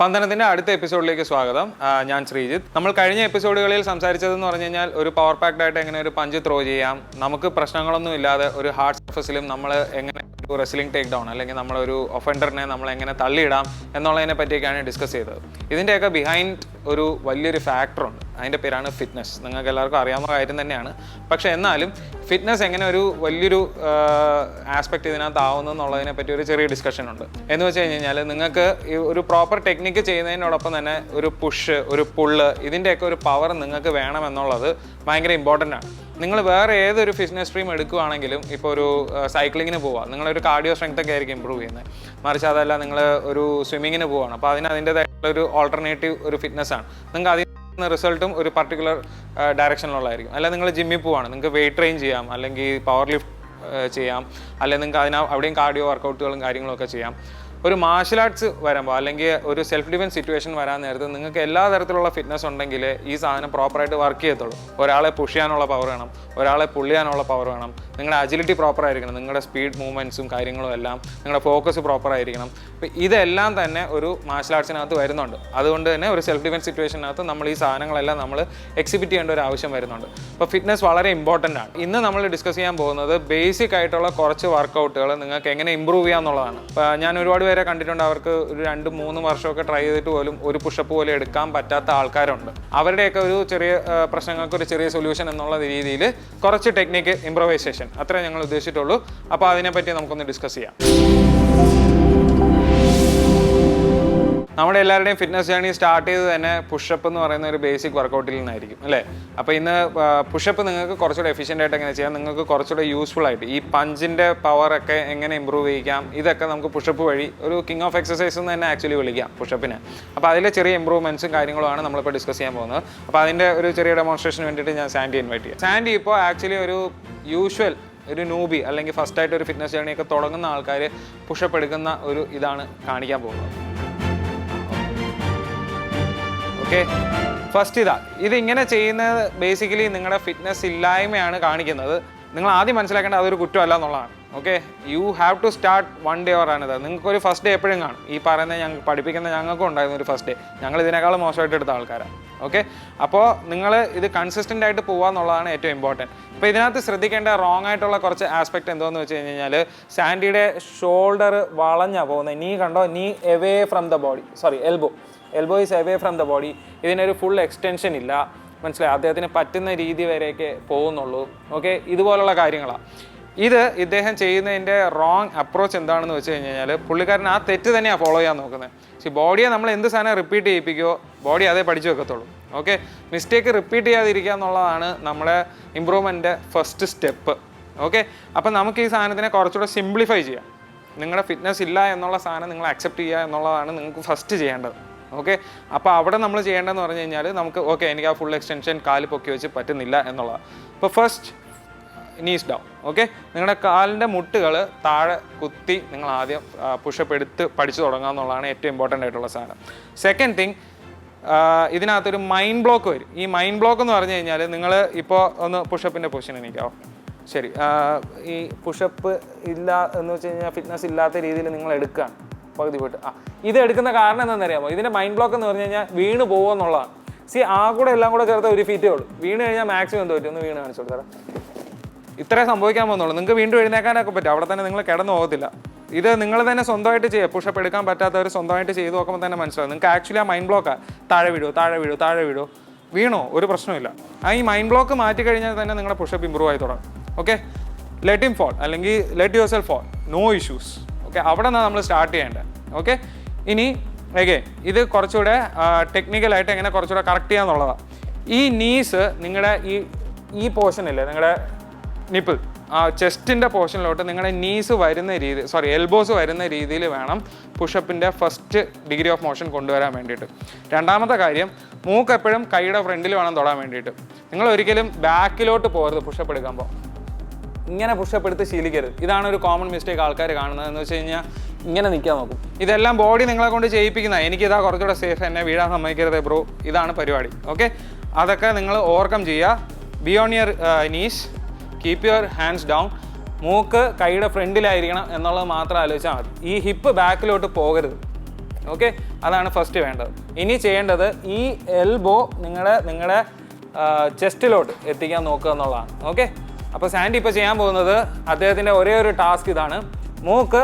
പന്തനത്തിന്റെ അടുത്ത എപ്പിസോഡിലേക്ക് സ്വാഗതം. ഞാൻ ശ്രീജിത്ത്. നമ്മൾ കഴിഞ്ഞ എപ്പിസോഡുകളിൽ സംസാരിച്ചതെന്ന് പറഞ്ഞു കഴിഞ്ഞാൽ ഒരു പവർ പാക്ഡ് ആയിട്ട് എങ്ങനെ ഒരു പഞ്ച് ത്രോ ചെയ്യാം നമുക്ക് പ്രശ്നങ്ങളൊന്നും ഇല്ലാതെ ഒരു ഹാർഡ് സർഫസിലും നമ്മൾ എങ്ങനെ ഒരു റെസ്ലിംഗ് ടേക്ക് ഡൗൺ അല്ലെങ്കിൽ നമ്മളൊരു ഒഫൻഡറിനെ നമ്മൾ എങ്ങനെ തള്ളിയിടാം എന്നുള്ളതിനെ പറ്റിയൊക്കെയാണ് ഡിസ്കസ് ചെയ്തത്. ഇതിന്റെയൊക്കെ ബിഹൈൻഡ് ഒരു വലിയൊരു ഫാക്ടറുണ്ട് അതിന്റെ പേരാണ് ഫിറ്റ്നസ് നിങ്ങൾക്ക് എല്ലാവർക്കും അറിയാവുന്ന കാര്യം തന്നെയാണ്. പക്ഷേ എന്നാലും ഫിറ്റ്നസ് എങ്ങനെ ഒരു വലിയൊരു ആസ്പെക്ട് ഇതിനകത്ത് ആവുന്നു എന്നുള്ളതിനെ പറ്റി ഒരു ചെറിയ ഡിസ്കഷൻ ഉണ്ട്. എന്ന് വെച്ച് കഴിഞ്ഞ് കഴിഞ്ഞാൽ നിങ്ങൾക്ക് ഒരു പ്രോപ്പർ ടെക്നിക്ക് ചെയ്യുന്നതിനോടൊപ്പം തന്നെ ഒരു പുഷ് ഒരു പുള്ള് ഇതിന്റെയൊക്കെ ഒരു പവർ നിങ്ങൾക്ക് വേണമെന്നുള്ളത് ഭയങ്കര ഇമ്പോർട്ടന്റ് ആണ്. നിങ്ങൾ വേറെ ഏതൊരു ഫിറ്റ്നസ് സ്ട്രീം എടുക്കുകയാണെങ്കിലും ഇപ്പോൾ ഒരു സൈക്ലിങ്ങിന് പോവുക നിങ്ങളൊരു കാർഡിയോ സ്ട്രെങ്ത് ഒക്കെ ആയിരിക്കും ഇമ്പ്രൂവ് ചെയ്യുന്നത് മറിച്ച് അതല്ല നിങ്ങൾ ഒരു സ്വിമ്മിങ്ങിന് പോവുകയാണ് അപ്പോൾ അതിന് അതിന്റെതായിട്ടുള്ള ഒരു ഓൾട്ടർനേറ്റീവ് ഒരു ഫിറ്റ്നസ് ആണ്. നിങ്ങൾക്ക് അതിൽ റിസൾട്ടും ഒരു പർട്ടിക്കുലർ ഡയറക്ഷനിലുള്ളതായിരിക്കും അല്ല നിങ്ങൾ ജിമ്മിൽ പോവാണ്. നിങ്ങൾക്ക് വെയിറ്റ് ട്രെയിൻ ചെയ്യാം. അല്ലെങ്കിൽ പവർ ലിഫ്റ്റ് ചെയ്യാം. അല്ലെങ്കിൽ നിങ്ങൾക്ക് അതിന് അവിടെയും കാർഡിയോ വർക്കൗട്ടുകളും കാര്യങ്ങളൊക്കെ ചെയ്യാം. ഒരു മാർഷൽ ആർട്സ് വരുമ്പോൾ അല്ലെങ്കിൽ ഒരു സെൽഫ് ഡിഫൻസ് സിറ്റുവേഷൻ വരാൻ നേരത്ത് നിങ്ങൾക്ക് എല്ലാ തരത്തിലുള്ള ഫിറ്റ്നസ് ഉണ്ടെങ്കിൽ ഈ സാധനം പ്രോപ്പറായിട്ട് വർക്ക് ചെയ്യത്തുള്ളൂ. ഒരാളെ പുഷ് ചെയ്യാനുള്ള പവർ വേണം ഒരാളെ പുള്ളി ചെയ്യാനുള്ള പവർ വേണം. നിങ്ങളുടെ അജിലിറ്റി പ്രോപ്പർ ആയിരിക്കണം നിങ്ങളുടെ സ്പീഡ് മൂവ്മെന്റ്സും കാര്യങ്ങളും എല്ലാം നിങ്ങളുടെ ഫോക്കസ് പ്രോപ്പർ ആയിരിക്കണം. അപ്പോൾ ഇതെല്ലാം തന്നെ ഒരു മാർഷൽ ആർട്സിനകത്ത് വരുന്നുണ്ട്. അതുകൊണ്ട് തന്നെ ഒരു സെൽഫ് ഡിഫൻസ് സിറ്റുവേഷനകത്ത് നമ്മൾ ഈ സാധനങ്ങളെല്ലാം നമ്മൾ എക്സിബിറ്റ് ചെയ്യേണ്ട ഒരു ആവശ്യം വരുന്നുണ്ട്. അപ്പോൾ ഫിറ്റ്നസ് വളരെ ഇമ്പോർട്ടന്റ് ആണ്. ഇന്ന് നമ്മൾ ഡിസ്കസ് ചെയ്യാൻ പോകുന്നത് ബേസിക് ആയിട്ടുള്ള കുറച്ച് വർക്കൗട്ടുകൾ നിങ്ങൾക്ക് എങ്ങനെ ഇമ്പ്രൂവ് ചെയ്യാന്നുള്ളതാണ് ഞാൻ ഒരുപാട് പേരെ കണ്ടിട്ടുണ്ട്. അവർക്ക് ഒരു രണ്ട് മൂന്ന് വർഷമൊക്കെ ട്രൈ ചെയ്തിട്ട് പോലും ഒരു പുഷപ്പ് പോലും എടുക്കാൻ പറ്റാത്ത ആൾക്കാരുണ്ട്. അവരുടെയൊക്കെ ഒരു ചെറിയ പ്രശ്നങ്ങൾക്ക് ഒരു ചെറിയ സൊല്യൂഷൻ എന്നുള്ള രീതിയിൽ കുറച്ച് ടെക്നിക്ക് ഇമ്പ്രവൈസേഷൻ അത്രേ ഞങ്ങൾ ഉദ്ദേശിച്ചിട്ടുള്ളൂ. അപ്പോൾ അതിനെപ്പറ്റി നമുക്കൊന്ന് ഡിസ്കസ് ചെയ്യാം. നമ്മുടെ എല്ലാവരുടെയും ഫിറ്റ്നസ് ജേണി സ്റ്റാർട്ട് ചെയ്ത് തന്നെ പുഷപ്പ് എന്ന് പറയുന്ന ഒരു ബേസിക് വർക്കൗട്ടിൽ നിന്നായിരിക്കും അല്ലേ? അപ്പോൾ ഇന്ന് പുഷപ്പ് നിങ്ങൾക്ക് കുറച്ചുകൂടെ എഫിഷ്യന്റ് ആയിട്ട് എങ്ങനെ ചെയ്യാം? നിങ്ങൾക്ക് കുറച്ചുകൂടെ യൂസ്ഫുൾ ആയിട്ട് ഈ പഞ്ചിന്റെ പവറൊക്കെ എങ്ങനെ ഇമ്പ്രൂവ് ചെയ്യിക്കാം? ഇതൊക്കെ നമുക്ക് പുഷപ്പ് വഴി ഒരു കിങ് ഓഫ് എക്സസൈസ് എന്ന് തന്നെ ആക്ച്വലി വിളിക്കാം പുഷപ്പിന് അപ്പോൾ അതിലെ ചെറിയ ഇമ്പ്രൂവ്മെൻസും കാര്യങ്ങളുമാണ് നമ്മളിപ്പോൾ ഡിസ്കസ് ചെയ്യാൻ പോകുന്നത്. അപ്പോൾ അതിന്റെ ഒരു ചെറിയ ഡെമോൺസ്ട്രേഷന് വേണ്ടിയിട്ട് ഞാൻ സാൻഡി ഇൻവൈറ്റ് ചെയ്യാം. സാൻഡി ഇപ്പോൾ ആക്ച്വലി ഒരു യൂഷ്വൽ ഒരു നൂബി അല്ലെങ്കിൽ ഫസ്റ്റ് ആയിട്ട് ഒരു ഫിറ്റ്നസ് ജേണിയൊക്കെ തുടങ്ങുന്ന ആൾക്കാർ പുഷപ്പ് എടുക്കുന്ന ഒരു ഇതാണ് കാണിക്കാൻ പോകുന്നത്. ഓക്കെ ഫസ്റ്റ് ഇതാ ഇത് ഇങ്ങനെ ചെയ്യുന്നത് ബേസിക്കലി നിങ്ങളുടെ ഫിറ്റ്നസ് ഇല്ലായ്മയാണ് കാണിക്കുന്നത്. നിങ്ങൾ ആദ്യം മനസ്സിലാക്കേണ്ടത് അതൊരു കുറ്റമല്ല എന്നുള്ളതാണ്. Okay you have to start one day or ആണിത് നിങ്ങൾക്ക് ഒരു ഫസ്റ്റ് ഡേ എപ്പോഴും കാണും. ഈ പറയുന്ന ഞങ്ങൾ പഠിപ്പിക്കുന്ന ഞങ്ങൾക്കും ഉണ്ടായിരുന്നു ഒരു ഫസ്റ്റ് ഡേ ഞങ്ങൾ ഇതിനേക്കാളും മോശമായിട്ട് എടുത്ത ആൾക്കാരാണ് ഓക്കെ അപ്പോൾ നിങ്ങൾ ഇത് കൺസിസ്റ്റന്റ് ആയിട്ട് പോകുക എന്നുള്ളതാണ് ഏറ്റവും ഇമ്പോർട്ടന്റ് അപ്പോൾ ഇതിനകത്ത് ശ്രദ്ധിക്കേണ്ട റോങ് ആയിട്ടുള്ള കുറച്ച് ആസ്പെക്ട് എന്തോന്ന് വെച്ച് കഴിഞ്ഞ് കഴിഞ്ഞാൽ സാൻഡിയുടെ ഷോൾഡർ വളഞ്ഞാണ് പോകുന്നത് നീ കണ്ടോ? നീ away from the body sorry elbow elbow is away from the body ഇതിനൊരു ഫുൾ എക്സ്റ്റൻഷൻ ഇല്ല. മനസ്സിലായി? അദ്ദേഹത്തിന് പറ്റുന്ന രീതി വരെയൊക്കെ പോകുന്നുള്ളൂ. ഓക്കെ ഇതുപോലുള്ള കാര്യങ്ങളാണ് ഇത് ഇദ്ദേഹം ചെയ്യുന്നതിന്റെ റോങ് അപ്രോച്ച് എന്താണെന്ന് വെച്ച് കഴിഞ്ഞ് കഴിഞ്ഞാൽ പുള്ളിക്കാരൻ ആ തെറ്റ് തന്നെയാണ് ഫോളോ ചെയ്യാൻ നോക്കുന്നത്. പക്ഷേ ബോഡിയെ നമ്മൾ എന്ത് സാധനം റിപ്പീറ്റ് ചെയ്യിപ്പിക്കുമോ ബോഡി അതേ പഠിച്ചു വെക്കത്തുള്ളൂ. ഓക്കെ മിസ്റ്റേക്ക് റിപ്പീറ്റ് ചെയ്യാതിരിക്കുക എന്നുള്ളതാണ് നമ്മുടെ ഇമ്പ്രൂവ്മെന്റെ ഫസ്റ്റ് സ്റ്റെപ്പ് ഓക്കെ അപ്പം നമുക്ക് ഈ സാധനത്തിനെ കുറച്ചുകൂടെ സിംപ്ലിഫൈ ചെയ്യാം. നിങ്ങളുടെ ഫിറ്റ്നസ് ഇല്ല എന്നുള്ള സാധനം നിങ്ങൾ അക്സെപ്റ്റ് ചെയ്യുക എന്നുള്ളതാണ് നിങ്ങൾക്ക് ഫസ്റ്റ് ചെയ്യേണ്ടത്. ഓക്കെ? അപ്പോൾ അവിടെ നമ്മൾ ചെയ്യേണ്ടതെന്ന് പറഞ്ഞു കഴിഞ്ഞാൽ നമുക്ക് ഓക്കെ എനിക്ക് ആ ഫുൾ എക്സ്റ്റൻഷൻ കാൽ പൊക്കി വെച്ച് പറ്റുന്നില്ല എന്നുള്ളതാണ് അപ്പോൾ ഫസ്റ്റ് നീസ് ഡൗൺ ഓക്കെ? നിങ്ങളുടെ കാലിന്റെ മുട്ടുകൾ താഴെ കുത്തി നിങ്ങൾ ആദ്യം പുഷപ്പ് എടുത്ത് പഠിച്ചു തുടങ്ങുക എന്നുള്ളതാണ് ഏറ്റവും ഇമ്പോർട്ടന്റ് ആയിട്ടുള്ള സാധനം. സെക്കൻഡ് തിങ് ഇതിനകത്തൊരു മൈൻഡ് ബ്ലോക്ക് വരും. ഈ മൈൻഡ് ബ്ലോക്ക് എന്ന് പറഞ്ഞു കഴിഞ്ഞാൽ നിങ്ങൾ ഇപ്പോൾ ഒന്ന് പുഷപ്പിന്റെ പൊസിഷൻ എനിക്കാവോ ശരി ഈ പുഷപ്പ് ഇല്ല എന്ന് വെച്ച് കഴിഞ്ഞാൽ ഫിറ്റ്നസ് ഇല്ലാത്ത രീതിയിൽ നിങ്ങൾ എടുക്കുകയാണ് പകുതി പോയിട്ട്. ആ ഇത് എടുക്കുന്ന കാരണം എന്താണെന്നറിയാമോ? ഇതിന്റെ മൈൻഡ് ബ്ലോക്ക് എന്ന് പറഞ്ഞു കഴിഞ്ഞാൽ വീണ് പോകുക എന്നുള്ളതാണ്. സി ആ കൂടെ എല്ലാം കൂടെ ചേർത്ത് ഒരു ഫീറ്റേ ഉള്ളൂ. വീണ് കഴിഞ്ഞാൽ മാക്സിമം എന്ത് പറ്റും? ഒന്ന് വീണ് കാണിച്ചു കൊടുത്തരാം ഇത്രേ സംഭവിക്കാൻ പോകുന്നുള്ളൂ. നിങ്ങൾക്ക് വീണ്ടും എഴുന്നേക്കാനൊക്കെ പറ്റും. അവിടെ തന്നെ നിങ്ങൾ കിടന്നു പോകത്തില്ല. ഇത് നിങ്ങൾ തന്നെ സ്വന്തമായിട്ട് ചെയ്യുക. പുഷപ്പ് എടുക്കാൻ പറ്റാത്തവർ സ്വന്തമായിട്ട് ചെയ്ത് നോക്കുമ്പോൾ തന്നെ മനസ്സിലാവും. നിങ്ങൾക്ക് ആക്ച്വലി ആ മൈൻഡ് ബ്ലോക്കാ താഴെ വീഴോ താഴെ വീഴോ താഴെ വീഴോ വീണോ? ഒരു പ്രശ്നമില്ല ആ ഈ മൈൻഡ് ബ്ലോക്ക് മാറ്റി കഴിഞ്ഞാൽ തന്നെ നിങ്ങളുടെ പുഷപ്പ് ഇമ്പ്രൂവ് ആയി തുടങ്ങും. ഓക്കെ ലെറ്റ് ഇം ഫോൾ അല്ലെങ്കിൽ let yourself fall no issues okay അവിടെ നിന്നാണ് നമ്മൾ സ്റ്റാർട്ട് ചെയ്യേണ്ടത് ഓക്കെ? ഇനി ഓക്കെ ഇത് കുറച്ചുകൂടെ ടെക്നിക്കലായിട്ട് എങ്ങനെ കുറച്ചുകൂടെ കറക്റ്റ് ചെയ്യാന്നുള്ളതാണ് ഈ നീസ് നിങ്ങളുടെ ഈ ഈ പോർഷൻ ഇല്ലേ നിങ്ങളുടെ നിപ്പിൾ ആ ചെസ്റ്റിന്റെ പോർഷനിലോട്ട് നിങ്ങളുടെ നീസ് വരുന്ന രീതി സോറി എൽബോസ് വരുന്ന രീതിയിൽ വേണം പുഷപ്പിന്റെ ഫസ്റ്റ് ഡിഗ്രി ഓഫ് മോഷൻ കൊണ്ടുവരാൻ വേണ്ടിയിട്ട്. രണ്ടാമത്തെ കാര്യം മൂക്ക് എപ്പോഴും കൈയുടെ ഫ്രണ്ടിൽ വേണം തൊടാൻ വേണ്ടിയിട്ട്. നിങ്ങൾ ഒരിക്കലും ബാക്കിലോട്ട് പോകരുത് പുഷപ്പ് എടുക്കുമ്പോൾ ഇങ്ങനെ പുഷപ്പ് എടുത്ത് ശീലിക്കരുത്. ഇതാണ് ഒരു കോമൺ മിസ്റ്റേക്ക് ആൾക്കാർ കാണുന്നത്. എന്ന് വെച്ച് കഴിഞ്ഞാൽ ഇങ്ങനെ നിൽക്കാൻ നോക്കും. ഇതെല്ലാം ബോഡി നിങ്ങളെ കൊണ്ട് ചെയ്യിപ്പിക്കുന്ന എനിക്കിതാ കുറച്ചുകൂടെ സേഫ് എന്നെ വീഴാൻ സമ്മതിക്കരുത് ബ്രോ ഇതാണ് പരിപാടി. ഓക്കെ അതൊക്കെ നിങ്ങൾ ഓവർകം ചെയ്യുക. Be on your knees keep your hands down മൂക്ക് കൈയുടെ ഫ്രണ്ടിലായിരിക്കണം എന്നുള്ളത് മാത്രം ആലോചിച്ചാൽ മതി. ഈ ഹിപ്പ് ബാക്കിലോട്ട് പോകരുത്. ഓക്കെ അതാണ് ഫസ്റ്റ് വേണ്ടത്. ഇനി ചെയ്യേണ്ടത് ഈ എൽബോ നിങ്ങളുടെ നിങ്ങളുടെ ചെസ്റ്റിലോട്ട് എത്തിക്കാൻ നോക്കുക എന്നുള്ളതാണ്. ഓക്കെ അപ്പോൾ സാൻഡി ഇപ്പോൾ ചെയ്യാൻ പോകുന്നത് അദ്ദേഹത്തിന്റെ ഒരേ ഒരു ടാസ്ക് ഇതാണ്. മൂക്ക്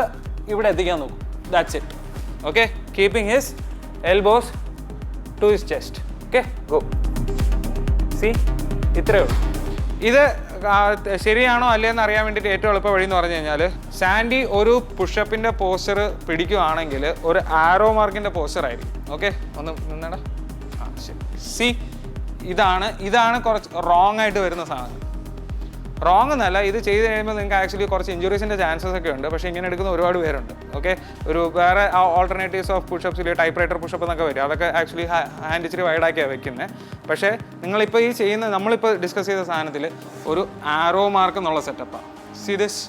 ഇവിടെ എത്തിക്കാൻ നോക്കും. That's it okay keeping his elbows to his chest okay go see ഇത്രയേ ഉള്ളൂ. ഇത് ശരിയാണോ അല്ലേന്ന് അറിയാൻ വേണ്ടിയിട്ട് ഏറ്റവും എളുപ്പ വഴി എന്ന് പറഞ്ഞു കഴിഞ്ഞാൽ സാൻഡി ഒരു പുഷപ്പിന്റെ പോസ്റ്റർ പിടിക്കുകയാണെങ്കിൽ ഒരു ആരോ മാർക്കിന്റെ പോസ്റ്റർ ആയിരിക്കും. ഓക്കെ ഒന്ന് നിന്നടാ. ആ ശരി. സി ഇതാണ് ഇതാണ് കുറച്ച് റോങ് ആയിട്ട് വരുന്ന സാധനം. റോങ് എന്നല്ല ഇത് ചെയ്ത് കഴിയുമ്പോൾ നിങ്ങൾക്ക് ആക്ച്വലി കുറച്ച് ഇഞ്ചുറീസിന്റെ ചാൻസസ് ഒക്കെ ഉണ്ട്. പക്ഷേ ഇങ്ങനെ എടുക്കുന്ന ഒരുപാട് പേരുണ്ട്. ഓക്കെ ഒരു വേറെ ഓൾട്ടർനേറ്റീവ്സ് ഓഫ് പുഷപ്സിൽ ടൈപ്പ് റൈറ്റർ പുഷപ്പ് എന്നൊക്കെ വരും. അതൊക്കെ ആക്ച്വലി ഹാൻഡ് ഇച്ചിരി വൈഡാക്കിയാണ് വെക്കുന്നത് പക്ഷേ നിങ്ങളിപ്പോൾ ഈ ചെയ്യുന്ന നമ്മളിപ്പോൾ ഡിസ്കസ് ചെയ്ത സാധനത്തിൽ ഒരു ആരോ മാർക്ക് എന്നുള്ള സെറ്റപ്പാണ് സി ദിസ്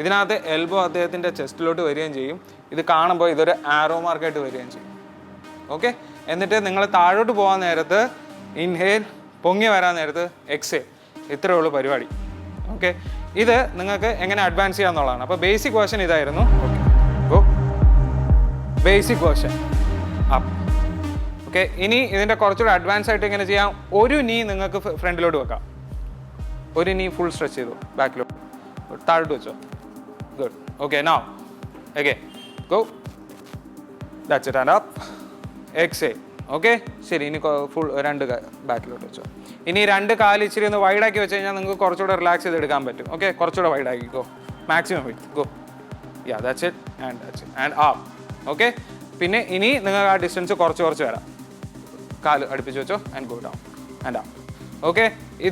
ഇതിനകത്ത് എൽബോ അദ്ദേഹത്തിന്റെ ചെസ്റ്റിലോട്ട് വരികയും ചെയ്യും. ഇത് കാണുമ്പോൾ ഇതൊരു ആരോ മാർക്കായിട്ട് വരികയും ചെയ്യും. ഓക്കെ എന്നിട്ട് നിങ്ങൾ താഴോട്ട് പോകാൻ നേരത്ത് ഇൻഹേൽ പൊങ്ങി വരാൻ നേരത്ത് എക്സേൽ ഇത്രയേ ഉള്ളൂ പരിപാടി. ഓക്കെ. ഇത് നിങ്ങൾക്ക് എങ്ങനെ അഡ്വാൻസ് ചെയ്യാന്നുള്ളതാണ്. അപ്പോൾ ബേസിക് വേർഷൻ ഇതായിരുന്നു. Okay. Basic version up. Okay. ഇനി ഇതിന്റെ കുറച്ചുകൂടെ അഡ്വാൻസ് ആയിട്ട് എങ്ങനെ ചെയ്യാം? ഒരു നീ നിങ്ങൾക്ക് ഫ്രണ്ടിലോട്ട് വെക്കാം. ഒരു നീ ഫുൾ സ്ട്രെച്ച് ചെയ്തു. ബാക്കിലോട്ട് താഴോട്ട് വെച്ചോ. Good okay now okay. Go that's it and up എക്സേ okay? ശരി ഇനി ഫുൾ രണ്ട് ബാക്കിലോട്ട് വെച്ചോ. ഇനി രണ്ട് കാൽ ഇച്ചിരി ഒന്ന് വൈഡാക്കി വെച്ച് കഴിഞ്ഞാൽ നിങ്ങൾക്ക് കുറച്ചുകൂടെ റിലാക്സ് ചെയ്ത് എടുക്കാൻ പറ്റും. ഓക്കെ കുറച്ചുകൂടെ വൈഡാക്കി go maximum with go yeah that's it and that's it and ah okay പിന്നെ ഇനി നിങ്ങൾ ആ ഡിസ്റ്റൻസ് കുറച്ച് കുറച്ച് വരാം. കാൽ അടുപ്പിച്ച് വെച്ചോ. And go down and ah okay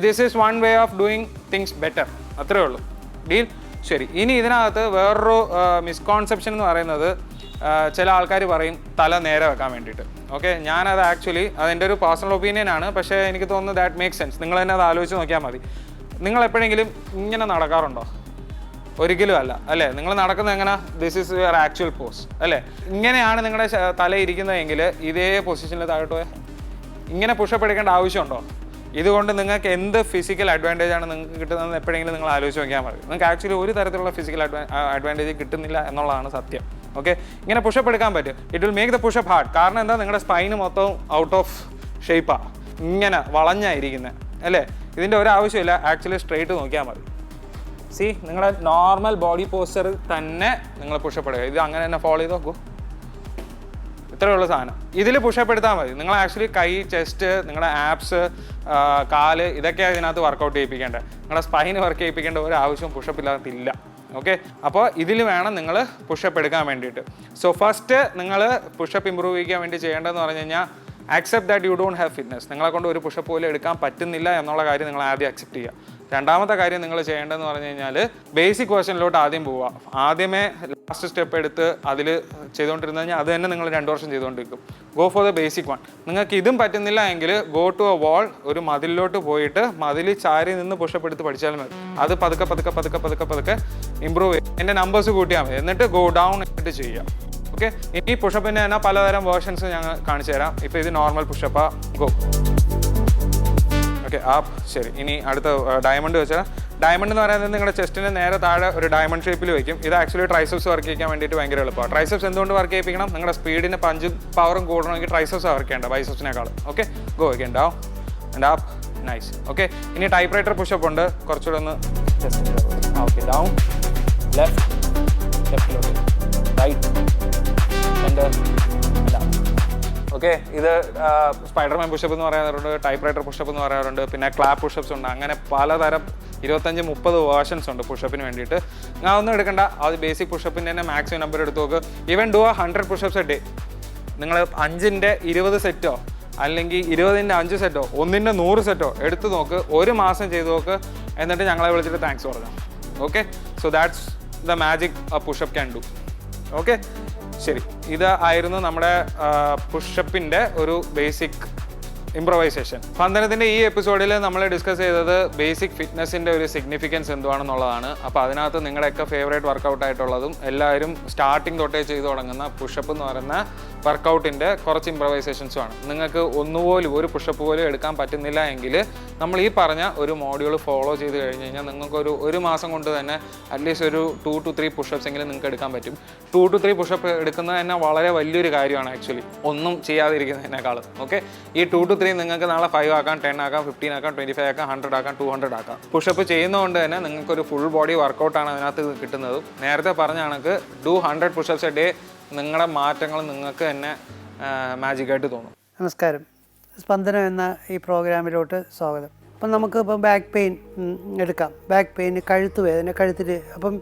this is one way of doing things better അത്രേ ഉള്ളൂ. ഡീൽ ശരി. ഇനി ഇതിനകത്ത് വേറൊരു മിസ്കോൺസെപ്ഷൻ എന്ന് പറയുന്നത് ചില ആൾക്കാർ പറയും തല നേരെ വെക്കാൻ വേണ്ടിയിട്ട്. ഓക്കെ ഞാനത് ആക്ച്വലി അതെന്റെ ഒരു പേഴ്സണൽ ഒപ്പീനിയൻ ആണ്. പക്ഷേ എനിക്ക് തോന്നുന്നു ദാറ്റ് മേക്ക് സെൻസ് നിങ്ങൾ തന്നെ അത് ആലോചിച്ച് നോക്കിയാൽ മതി. നിങ്ങൾ എപ്പോഴെങ്കിലും ഇങ്ങനെ നടക്കാറുണ്ടോ? ഒരിക്കലും അല്ല. അല്ലേ? നിങ്ങൾ നടക്കുന്നത് എങ്ങനെ? This is your actual pose അല്ലേ? ഇങ്ങനെയാണ് നിങ്ങളുടെ തല ഇരിക്കുന്നതെങ്കിൽ ഇതേ പൊസിഷനിൽ താഴോട്ട് പോയാൽ ഇങ്ങനെ പുഷപ്പ് എടുക്കേണ്ട ആവശ്യമുണ്ടോ? ഇതുകൊണ്ട് നിങ്ങൾക്ക് എന്ത് ഫിസിക്കൽ അഡ്വാന്റേജ് ആണ് നിങ്ങൾക്ക് കിട്ടുന്നതെന്ന് എപ്പോഴെങ്കിലും നിങ്ങൾ ആലോചിച്ച് നോക്കിയാൽ മതി. നിങ്ങൾക്ക് ആക്ച്വലി ഒരു തരത്തിലുള്ള ഫിസിക്കൽ അഡ്വാന്റേജ് കിട്ടുന്നില്ല എന്നുള്ളതാണ് സത്യം. ഓക്കെ? ഇങ്ങനെ പുഷപ്പ് എടുക്കാൻ പറ്റും. It will make the pushup hard കാരണം എന്താ? നിങ്ങളുടെ സ്പൈന് മൊത്തം ഔട്ട് ഓഫ് ഷേപ്പാണ് ഇങ്ങനെ വളഞ്ഞായിരിക്കുന്നത് അല്ലേ? ഇതിന്റെ ഒരു ആവശ്യമില്ല. ആക്ച്വലി സ്ട്രെയിറ്റ് നോക്കിയാൽ മതി. സി നിങ്ങളുടെ നോർമൽ ബോഡി പോസ്റ്റർ തന്നെ നിങ്ങൾ പുഷപ്പ് എടുക്കുക. ഇത് അങ്ങനെ തന്നെ ഫോളോ ചെയ്ത് നോക്കൂ. ഇത്രയുള്ള സാധനം. ഇതിൽ പുഷപ്പ് എടുത്താൽ മതി. നിങ്ങൾ ആക്ച്വലി കൈ ചെസ്റ്റ് നിങ്ങളുടെ ആപ്സ് കാൽ ഇതൊക്കെയാണ് ഇതിനകത്ത് വർക്കൗട്ട് ചെയ്യിപ്പിക്കേണ്ടത്. നിങ്ങളുടെ സ്പൈന് വർക്ക് ചെയ്യിപ്പിക്കേണ്ട ഒരു ആവശ്യവും പുഷപ്പ് ഇല്ലാത്തില്ല ഓക്കെ അപ്പോൾ ഇതിൽ വേണം നിങ്ങൾ പുഷപ്പ് എടുക്കാൻ വേണ്ടിയിട്ട്. സോ ഫസ്റ്റ് നിങ്ങൾ പുഷപ്പ് ഇമ്പ്രൂവ് ചെയ്യാൻ വേണ്ടി ചെയ്യേണ്ടതെന്ന് പറഞ്ഞു കഴിഞ്ഞാൽ accept that you don't have fitness നിങ്ങളെ കൊണ്ട് ഒരു പുഷപ്പ് പോലും എടുക്കാൻ പറ്റുന്നില്ല എന്നുള്ള കാര്യം നിങ്ങൾ ആദ്യം അക്സെപ്റ്റ് ചെയ്യുക. രണ്ടാമത്തെ കാര്യം നിങ്ങൾ ചെയ്യേണ്ടതെന്ന് പറഞ്ഞു കഴിഞ്ഞാൽ ബേസിക് ക്വസ്റ്റനിലോട്ട് ആദ്യം പോവുക. ആദ്യമേ ലാസ്റ്റ് സ്റ്റെപ്പ് എടുത്ത് അതിൽ ചെയ്തുകൊണ്ടിരുന്നു കഴിഞ്ഞാൽ അത് തന്നെ നിങ്ങൾ രണ്ട് വർഷം ചെയ്തുകൊണ്ടിരിക്കും. Go for the basic one നിങ്ങൾക്ക് ഇതും പറ്റുന്നില്ല എങ്കിൽ ഗോ ടു എ വാൾ ഒരു മതിലിലോട്ട് പോയിട്ട് മതിൽ ചാരി നിന്ന് പുഷപ്പ് എടുത്ത് പഠിച്ചാൽ മതി. അത് പതുക്കെ പതുക്കെ പതുക്കെ പതുക്കെ പതുക്കെ ഇമ്പ്രൂവ് ചെയ്യും. എന്റെ നമ്പേഴ്സ് കൂട്ടിയാൽ മതി. എന്നിട്ട് ഗോ ഡൗൺ ആയിട്ട് ചെയ്യാം ഓക്കെ ഇനി പുഷപ്പിന്റെ തന്നെ പലതരം വേർഷൻസ് ഞങ്ങൾ കാണിച്ചു തരാം. ഇപ്പോൾ ഇത് നോർമൽ പുഷപ്പാണ് ഗോ ഓക്കെ ആ ശരി. ഇനി അടുത്ത ഡയമണ്ട് വെച്ചാൽ ഡയമണ്ട് എന്ന് പറയുന്നത് നിങ്ങളുടെ ചെസ്റ്റിന് നേരെ താഴെ ഒരു ഡയമണ്ട് ഷേപ്പിൽ വയ്ക്കും ഇത് ആക്ച്വലി ട്രൈസപ്സ് വർക്ക് ചെയ്യാൻ വേണ്ടിയിട്ട് ഭയങ്കര എളുപ്പമാണ് ട്രൈസപ്സ് എന്തുകൊണ്ട് വർക്ക് ചെയ്യിപ്പിക്കണം? നിങ്ങളുടെ സ്പീഡിന് പഞ്ചും പവറും കൂടണമെങ്കിൽ ട്രൈസപ്സ് വർക്ക് ചെയ്യേണ്ട? ബൈസപ്സിനേക്കാൾ ഓക്കെ? ഗോ ഒക്കെ ഉണ്ടാവും ആൻഡ് ആപ്പ് നൈസ് ഓക്കെ? ഇനി ടൈപ്പ് റൈറ്റർ പുഷപ്പ് ഉണ്ട്. കുറച്ചുകൂടെ ഒന്ന് ഓക്കെ ഡൗൺ ലെഫ്റ്റ് ലെഫ്റ്റിലോട്ട് റൈറ്റ് സെന്റർ ഓക്കെ ഇത് സ്പൈഡർമാൻ പുഷപ്പ് എന്ന് പറയാറുണ്ട് ടൈപ്പ് റൈറ്റർ പുഷപ്പ് എന്ന് പറയാറുണ്ട് പിന്നെ ക്ലാപ്പ് പുഷപ്സ് ഉണ്ട് അങ്ങനെ പലതരം ഇരുപത്തഞ്ച് മുപ്പത് വേർഷൻസ് ഉണ്ട് പുഷപ്പിന് വേണ്ടിയിട്ട്. ഞാൻ ഒന്നും എടുക്കണ്ട അത് ബേസിക് പുഷപ്പിന്റെ തന്നെ മാക്സിമം നമ്പർ എടുത്ത് നോക്ക്. Even do a hundred pushups a day നിങ്ങൾ അഞ്ചിന്റെ ഇരുപത് സെറ്റോ അല്ലെങ്കിൽ ഇരുപതിന്റെ അഞ്ച് സെറ്റോ ഒന്നിന്റെ നൂറ് സെറ്റോ എടുത്ത് നോക്ക്. ഒരു മാസം ചെയ്ത് നോക്ക്. എന്നിട്ട് ഞങ്ങളെ വിളിച്ചിട്ട് താങ്ക്സ് പറഞ്ഞു. Okay? So that's the magic pushup can do okay? ശരി. ഇത് ആയിരുന്നു നമ്മുടെ പുഷപ്പിന്റെ ഒരു ബേസിക് ഇംപ്രവൈസേഷൻ പന്തനത്തിന്റെ ഈ എപ്പിസോഡിൽ നമ്മൾ ഡിസ്കസ് ചെയ്തത് ബേസിക് ഫിറ്റ്നസിന്റെ ഒരു സിഗ്നിഫിക്കൻസ് എന്തുവാണെന്നുള്ളതാണ്. അപ്പോൾ അതിനകത്ത് നിങ്ങളുടെയൊക്കെ ഫേവറേറ്റ് വർക്കൗട്ട് ആയിട്ടുള്ളതും എല്ലാവരും സ്റ്റാർട്ടിങ് തൊട്ടേ ചെയ്തു തുടങ്ങുന്ന പുഷപ്പ് എന്ന് പറയുന്ന വർക്കൗട്ടിന്റെ കുറച്ച് ഇമ്പ്രവൈസേഷൻസും ആണ്. നിങ്ങൾക്ക് ഒന്നുപോലും ഒരു പുഷപ്പ് പോലും എടുക്കാൻ പറ്റുന്നില്ല എങ്കിൽ നമ്മൾ ഈ പറഞ്ഞ ഒരു മോഡ്യൂൾ ഫോളോ ചെയ്ത് കഴിഞ്ഞ് കഴിഞ്ഞാൽ നിങ്ങൾക്ക് ഒരു മാസം കൊണ്ട് തന്നെ അറ്റ്ലീസ്റ്റ് ഒരു ടു ടു ത്രീ പുഷപ്സ് എങ്കിലും നിങ്ങൾക്ക് എടുക്കാൻ പറ്റും. ടു ടു ത്രീ പുഷപ്പ് എടുക്കുന്നത് തന്നെ വളരെ വലിയൊരു കാര്യമാണ് ആക്ച്വലി ഒന്നും ചെയ്യാതിരിക്കുന്നതിനേക്കാളും. ഓക്കെ ഈ ടു ടു ത്രീ നിങ്ങൾക്ക് നാളെ ഫൈവ് ആക്കാം ടെൻ ആക്കാം ഫിഫ്റ്റീൻ ആക്കാം ട്വന്റി ഫൈവ് ആക്കാം ഹൺഡ്രഡ് ആക്കാം ടു ഹൺഡ്രഡ് ആക്കാം. പുഷപ്പ് ചെയ്യുന്നതുകൊണ്ട് തന്നെ നിങ്ങൾക്കൊരു ഫുൾ ബോഡി വർക്കൗട്ടാണ് അതിനകത്ത് കിട്ടുന്നത്. നേരത്തെ പറഞ്ഞ കണക്ക് do hundred pushups a day നിങ്ങളുടെ മാറ്റങ്ങൾ നിങ്ങൾക്ക് തന്നെ മാജിക്കായിട്ട് തോന്നും. നമസ്കാരം. സ്പന്ദനം എന്ന ഈ പ്രോഗ്രാമിലോട്ട് സ്വാഗതം. അപ്പം നമുക്ക് ഇപ്പം ബാക്ക് പെയിൻ എടുക്കാം. ബാക്ക് പെയിൻ കഴുത്ത് വേദന കഴുത്തിൽ അപ്പം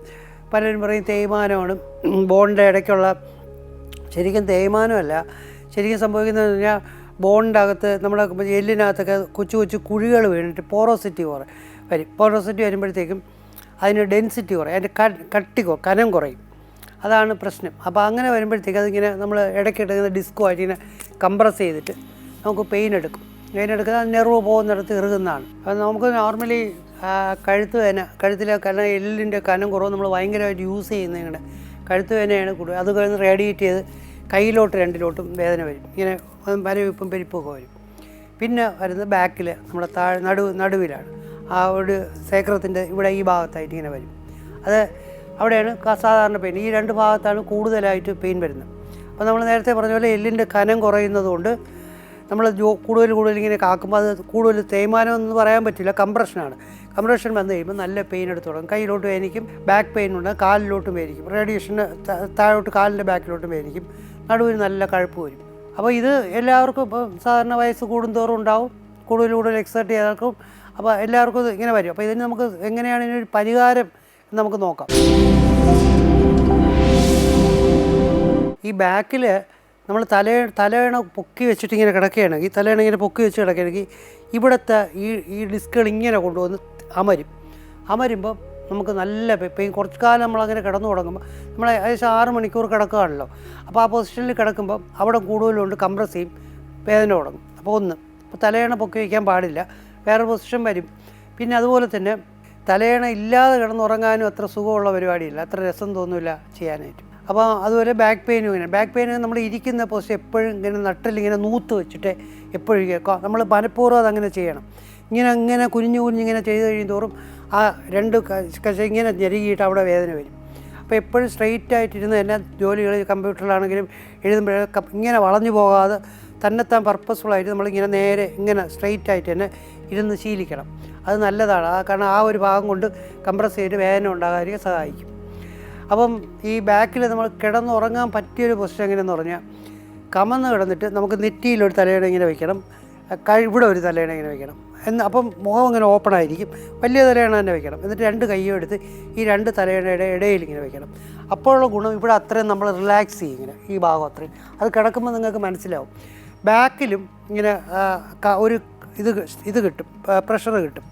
പലരും പറയും തേയ്മാനമാണ്. ബോണിന്റെ ഇടയ്ക്കുള്ള ശരിക്കും തേയ്മാനമല്ല. ശരിക്കും സംഭവിക്കുന്നത് പറഞ്ഞാൽ ബോണിന്റെ അകത്ത് നമ്മുടെ എല്ലിനകത്തൊക്കെ കൊച്ചു കൊച്ചു കുഴികൾ വീണിട്ട് പോറോസിറ്റി കുറേ വരും. പോറോസിറ്റി വരുമ്പോഴത്തേക്കും അതിന് ഡെൻസിറ്റി കുറയും അതിന്റെ കട്ടി കനം കുറയും. അതാണ് പ്രശ്നം. അപ്പോൾ അങ്ങനെ വരുമ്പോഴത്തേക്ക് അതിങ്ങനെ നമ്മൾ ഇടയ്ക്കിടയ്ക്ക് ഡിസ്കോ ആയിട്ട് ഇങ്ങനെ കംപ്രസ് ചെയ്തിട്ട് നമുക്ക് പെയിൻ എടുക്കും. പെയിൻ എടുക്കുന്നത് നെർവ് പോകുന്നിടത്ത് ഇറുകുന്നതാണ്. അപ്പോൾ നമുക്ക് നോർമലി കഴുത്ത് വേന കഴുത്തിലെ കനം എല്ലിന്റെ കനം കുറവ് നമ്മൾ ഭയങ്കരമായിട്ട് യൂസ് ചെയ്യുന്നതിങ്ങനെ കഴുത്ത് വേനയാണ് കൂടുതൽ അത് കഴിഞ്ഞ് റേഡിയേറ്റ് ചെയ്ത് കയ്യിലോട്ട് രണ്ടിലോട്ടും വേദന വരും. ഇങ്ങനെ പരവിപ്പും പെരിപ്പൊക്കെ വരും. പിന്നെ വരുന്നത് ബാക്കിൽ നമ്മുടെ താഴെ നടു നടുവിലാണ്. ആ ഒരു സേക്രത്തിന്റെ ഇവിടെ ഈ ഭാഗത്തായിട്ട് ഇങ്ങനെ വരും. അത് അവിടെയാണ് സാധാരണ പെയിൻ. ഈ രണ്ട് ഭാഗത്താണ് കൂടുതലായിട്ട് പെയിൻ വരുന്നത്. അപ്പോൾ നമ്മൾ നേരത്തെ പറഞ്ഞ പോലെ എല്ലിന്റെ കനം കുറയുന്നതുകൊണ്ട് നമ്മൾ ജോ കൂടുതൽ കൂടുതൽ ഇങ്ങനെ കാക്കുമ്പോൾ അത് കൂടുതൽ തേയ്മാനം എന്ന് പറയാൻ പറ്റില്ല. കംപ്രഷനാണ്. കംപ്രഷൻ വന്നു കഴിയുമ്പോൾ നല്ല പെയിൻ എടുത്ത് തുടങ്ങും. കയ്യിലോട്ട് വേനിക്കും ബാക്ക് പെയിൻ ഉണ്ട് കാലിലോട്ടും വേനിക്കും. റേഡിയേഷന് താഴോട്ട് കാലിന്റെ ബാക്കിലോട്ടും വേനിക്കും. നടുവിന് നല്ല കഴുപ്പ് വരും. അപ്പോൾ ഇത് എല്ലാവർക്കും ഇപ്പോൾ സാധാരണ വയസ്സ് കൂടുന്തോറും ഉണ്ടാവും. കൂടുതൽ കൂടുതൽ എക്സർട്ട് ചെയ്താൽക്കും. അപ്പോൾ എല്ലാവർക്കും ഇങ്ങനെ വരും. അപ്പോൾ ഇതിന് നമുക്ക് എങ്ങനെയാണ് ഇതിനൊരു പരിഹാരം നമുക്ക് നോക്കാം. ഈ ബാക്കിൽ നമ്മൾ തല തലയണ പൊക്കി വെച്ചിട്ട് ഇങ്ങനെ കിടക്കുകയാണ്. ഈ തലയണ ഇങ്ങനെ പൊക്കി വെച്ച് കിടക്കുകയാണെങ്കിൽ ഇവിടുത്തെ ഈ ഈ ഡിസ്കുകൾ ഇങ്ങനെ കൊണ്ടുവന്ന് അമരും. അമരുമ്പോൾ നമുക്ക് നല്ല പെയിൻ കുറച്ച് കാലം നമ്മളങ്ങനെ കിടന്നു തുടങ്ങുമ്പോൾ നമ്മൾ ഏകദേശം ആറ് മണിക്കൂർ കിടക്കുകയാണല്ലോ. അപ്പോൾ ആ പൊസിഷനിൽ കിടക്കുമ്പോൾ അവിടെ കൂടുതലുണ്ട് കംപ്രസ് ചെയ്യും വേദന തുടങ്ങും. അപ്പോൾ ഒന്ന് അപ്പോൾ തലയണ പൊക്കി വയ്ക്കാൻ പാടില്ല. വേറെ പൊസിഷൻ വരും. പിന്നെ അതുപോലെ തന്നെ തലയണ ഇല്ലാതെ കിടന്നുറങ്ങാനും അത്ര സുഖമുള്ള പരിപാടിയില്ല. അത്ര രസം തോന്നില്ല ചെയ്യാനായിട്ട്. അപ്പോൾ അതുപോലെ ബാക്ക് പെയിനും ഇങ്ങനെ. ബാക്ക് പെയിൻ നമ്മൾ ഇരിക്കുന്ന പോസ്റ്റ് എപ്പോഴും ഇങ്ങനെ നട്ടിൽ ഇങ്ങനെ നൂത്ത് വെച്ചിട്ട് എപ്പോഴും നമ്മൾ മനഃപൂർവം അതങ്ങനെ ചെയ്യണം. ഇങ്ങനെ ഇങ്ങനെ കുനിഞ്ഞു കുനിഞ്ഞിങ്ങനെ ചെയ്ത് കഴിയുമോറും ആ രണ്ട് ഇങ്ങനെ ഞെരുകിയിട്ട് അവിടെ വേദന വരും. അപ്പോൾ എപ്പോഴും സ്ട്രെയിറ്റ് ആയിട്ടിരുന്ന് എല്ലാ ജോലികൾ കമ്പ്യൂട്ടറിലാണെങ്കിലും എഴുതുമ്പോഴൊക്കെ ഇങ്ങനെ വളഞ്ഞു പോകാതെ തന്നെത്താൻ പർപ്പസ്ഫുള്ളായിട്ട് നമ്മളിങ്ങനെ നേരെ ഇങ്ങനെ സ്ട്രെയിറ്റ് ആയിട്ട് തന്നെ ഇരുന്ന് ശീലിക്കണം. അത് നല്ലതാണ്. കാരണം ആ ഒരു ഭാഗം കൊണ്ട് കംപ്രസ് ചെയ്ത് വേദന ഉണ്ടാകാതിരിക്കാൻ സഹായിക്കും. അപ്പം ഈ ബാക്കിൽ നമ്മൾ കിടന്നുറങ്ങാൻ പറ്റിയൊരു പൊസിഷൻ എങ്ങനെയെന്ന് പറഞ്ഞാൽ കമന്ന് കിടന്നിട്ട് നമുക്ക് നെറ്റിയിലൊരു തലയണ ഇങ്ങനെ വെക്കണം. കഴിവിടെ ഒരു തലയണ ഇങ്ങനെ വെക്കണം. എന്ന് അപ്പം മുഖം ഇങ്ങനെ ഓപ്പൺ ആയിരിക്കും. വലിയ തലയണ തന്നെ വെക്കണം. എന്നിട്ട് രണ്ട് കൈയും എടുത്ത് ഈ രണ്ട് തലയണയുടെ ഇടയിൽ ഇങ്ങനെ വെക്കണം. അപ്പോഴുള്ള ഗുണം ഇവിടെ അത്രയും നമ്മൾ റിലാക്സ് ചെയ്യും ഇങ്ങനെ ഈ ഭാഗം അത്രയും. അത് കിടക്കുമ്പോൾ നിങ്ങൾക്ക് മനസ്സിലാവും. ബാക്കിലും ഇങ്ങനെ ഒരു ഇത് ഇത് കിട്ടും പ്രഷർ കിട്ടും.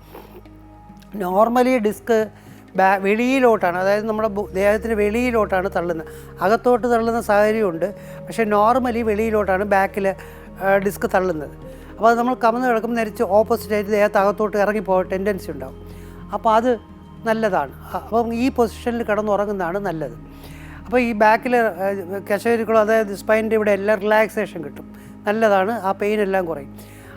നോർമലി ഡിസ്ക് ബാ വെളിയിലോട്ടാണ് അതായത് നമ്മുടെ ദേഹത്തിന് വെളിയിലോട്ടാണ് തള്ളുന്നത്. അകത്തോട്ട് തള്ളുന്ന സാഹചര്യമുണ്ട് പക്ഷേ നോർമലി വെളിയിലോട്ടാണ് ബാക്കിൽ ഡിസ്ക് തള്ളുന്നത്. അപ്പോൾ അത് നമ്മൾ കമന്ന് കിടക്കുമ്പോൾ നിരച്ച് ഓപ്പോസിറ്റായിട്ട് ദേഹത്ത് അകത്തോട്ട് ഇറങ്ങിപ്പോകാൻ ടെൻഡൻസി ഉണ്ടാവും. അപ്പോൾ അത് നല്ലതാണ്. അപ്പം ഈ പൊസിഷനിൽ കിടന്നുറങ്ങുന്നതാണ് നല്ലത്. അപ്പോൾ ഈ ബാക്കിൽ കശകരിക്കുളം അതായത് സ്പൈന്റെ ഇവിടെ എല്ലാം റിലാക്സേഷൻ കിട്ടും. നല്ലതാണ് ആ പെയിൻ എല്ലാം കുറയും.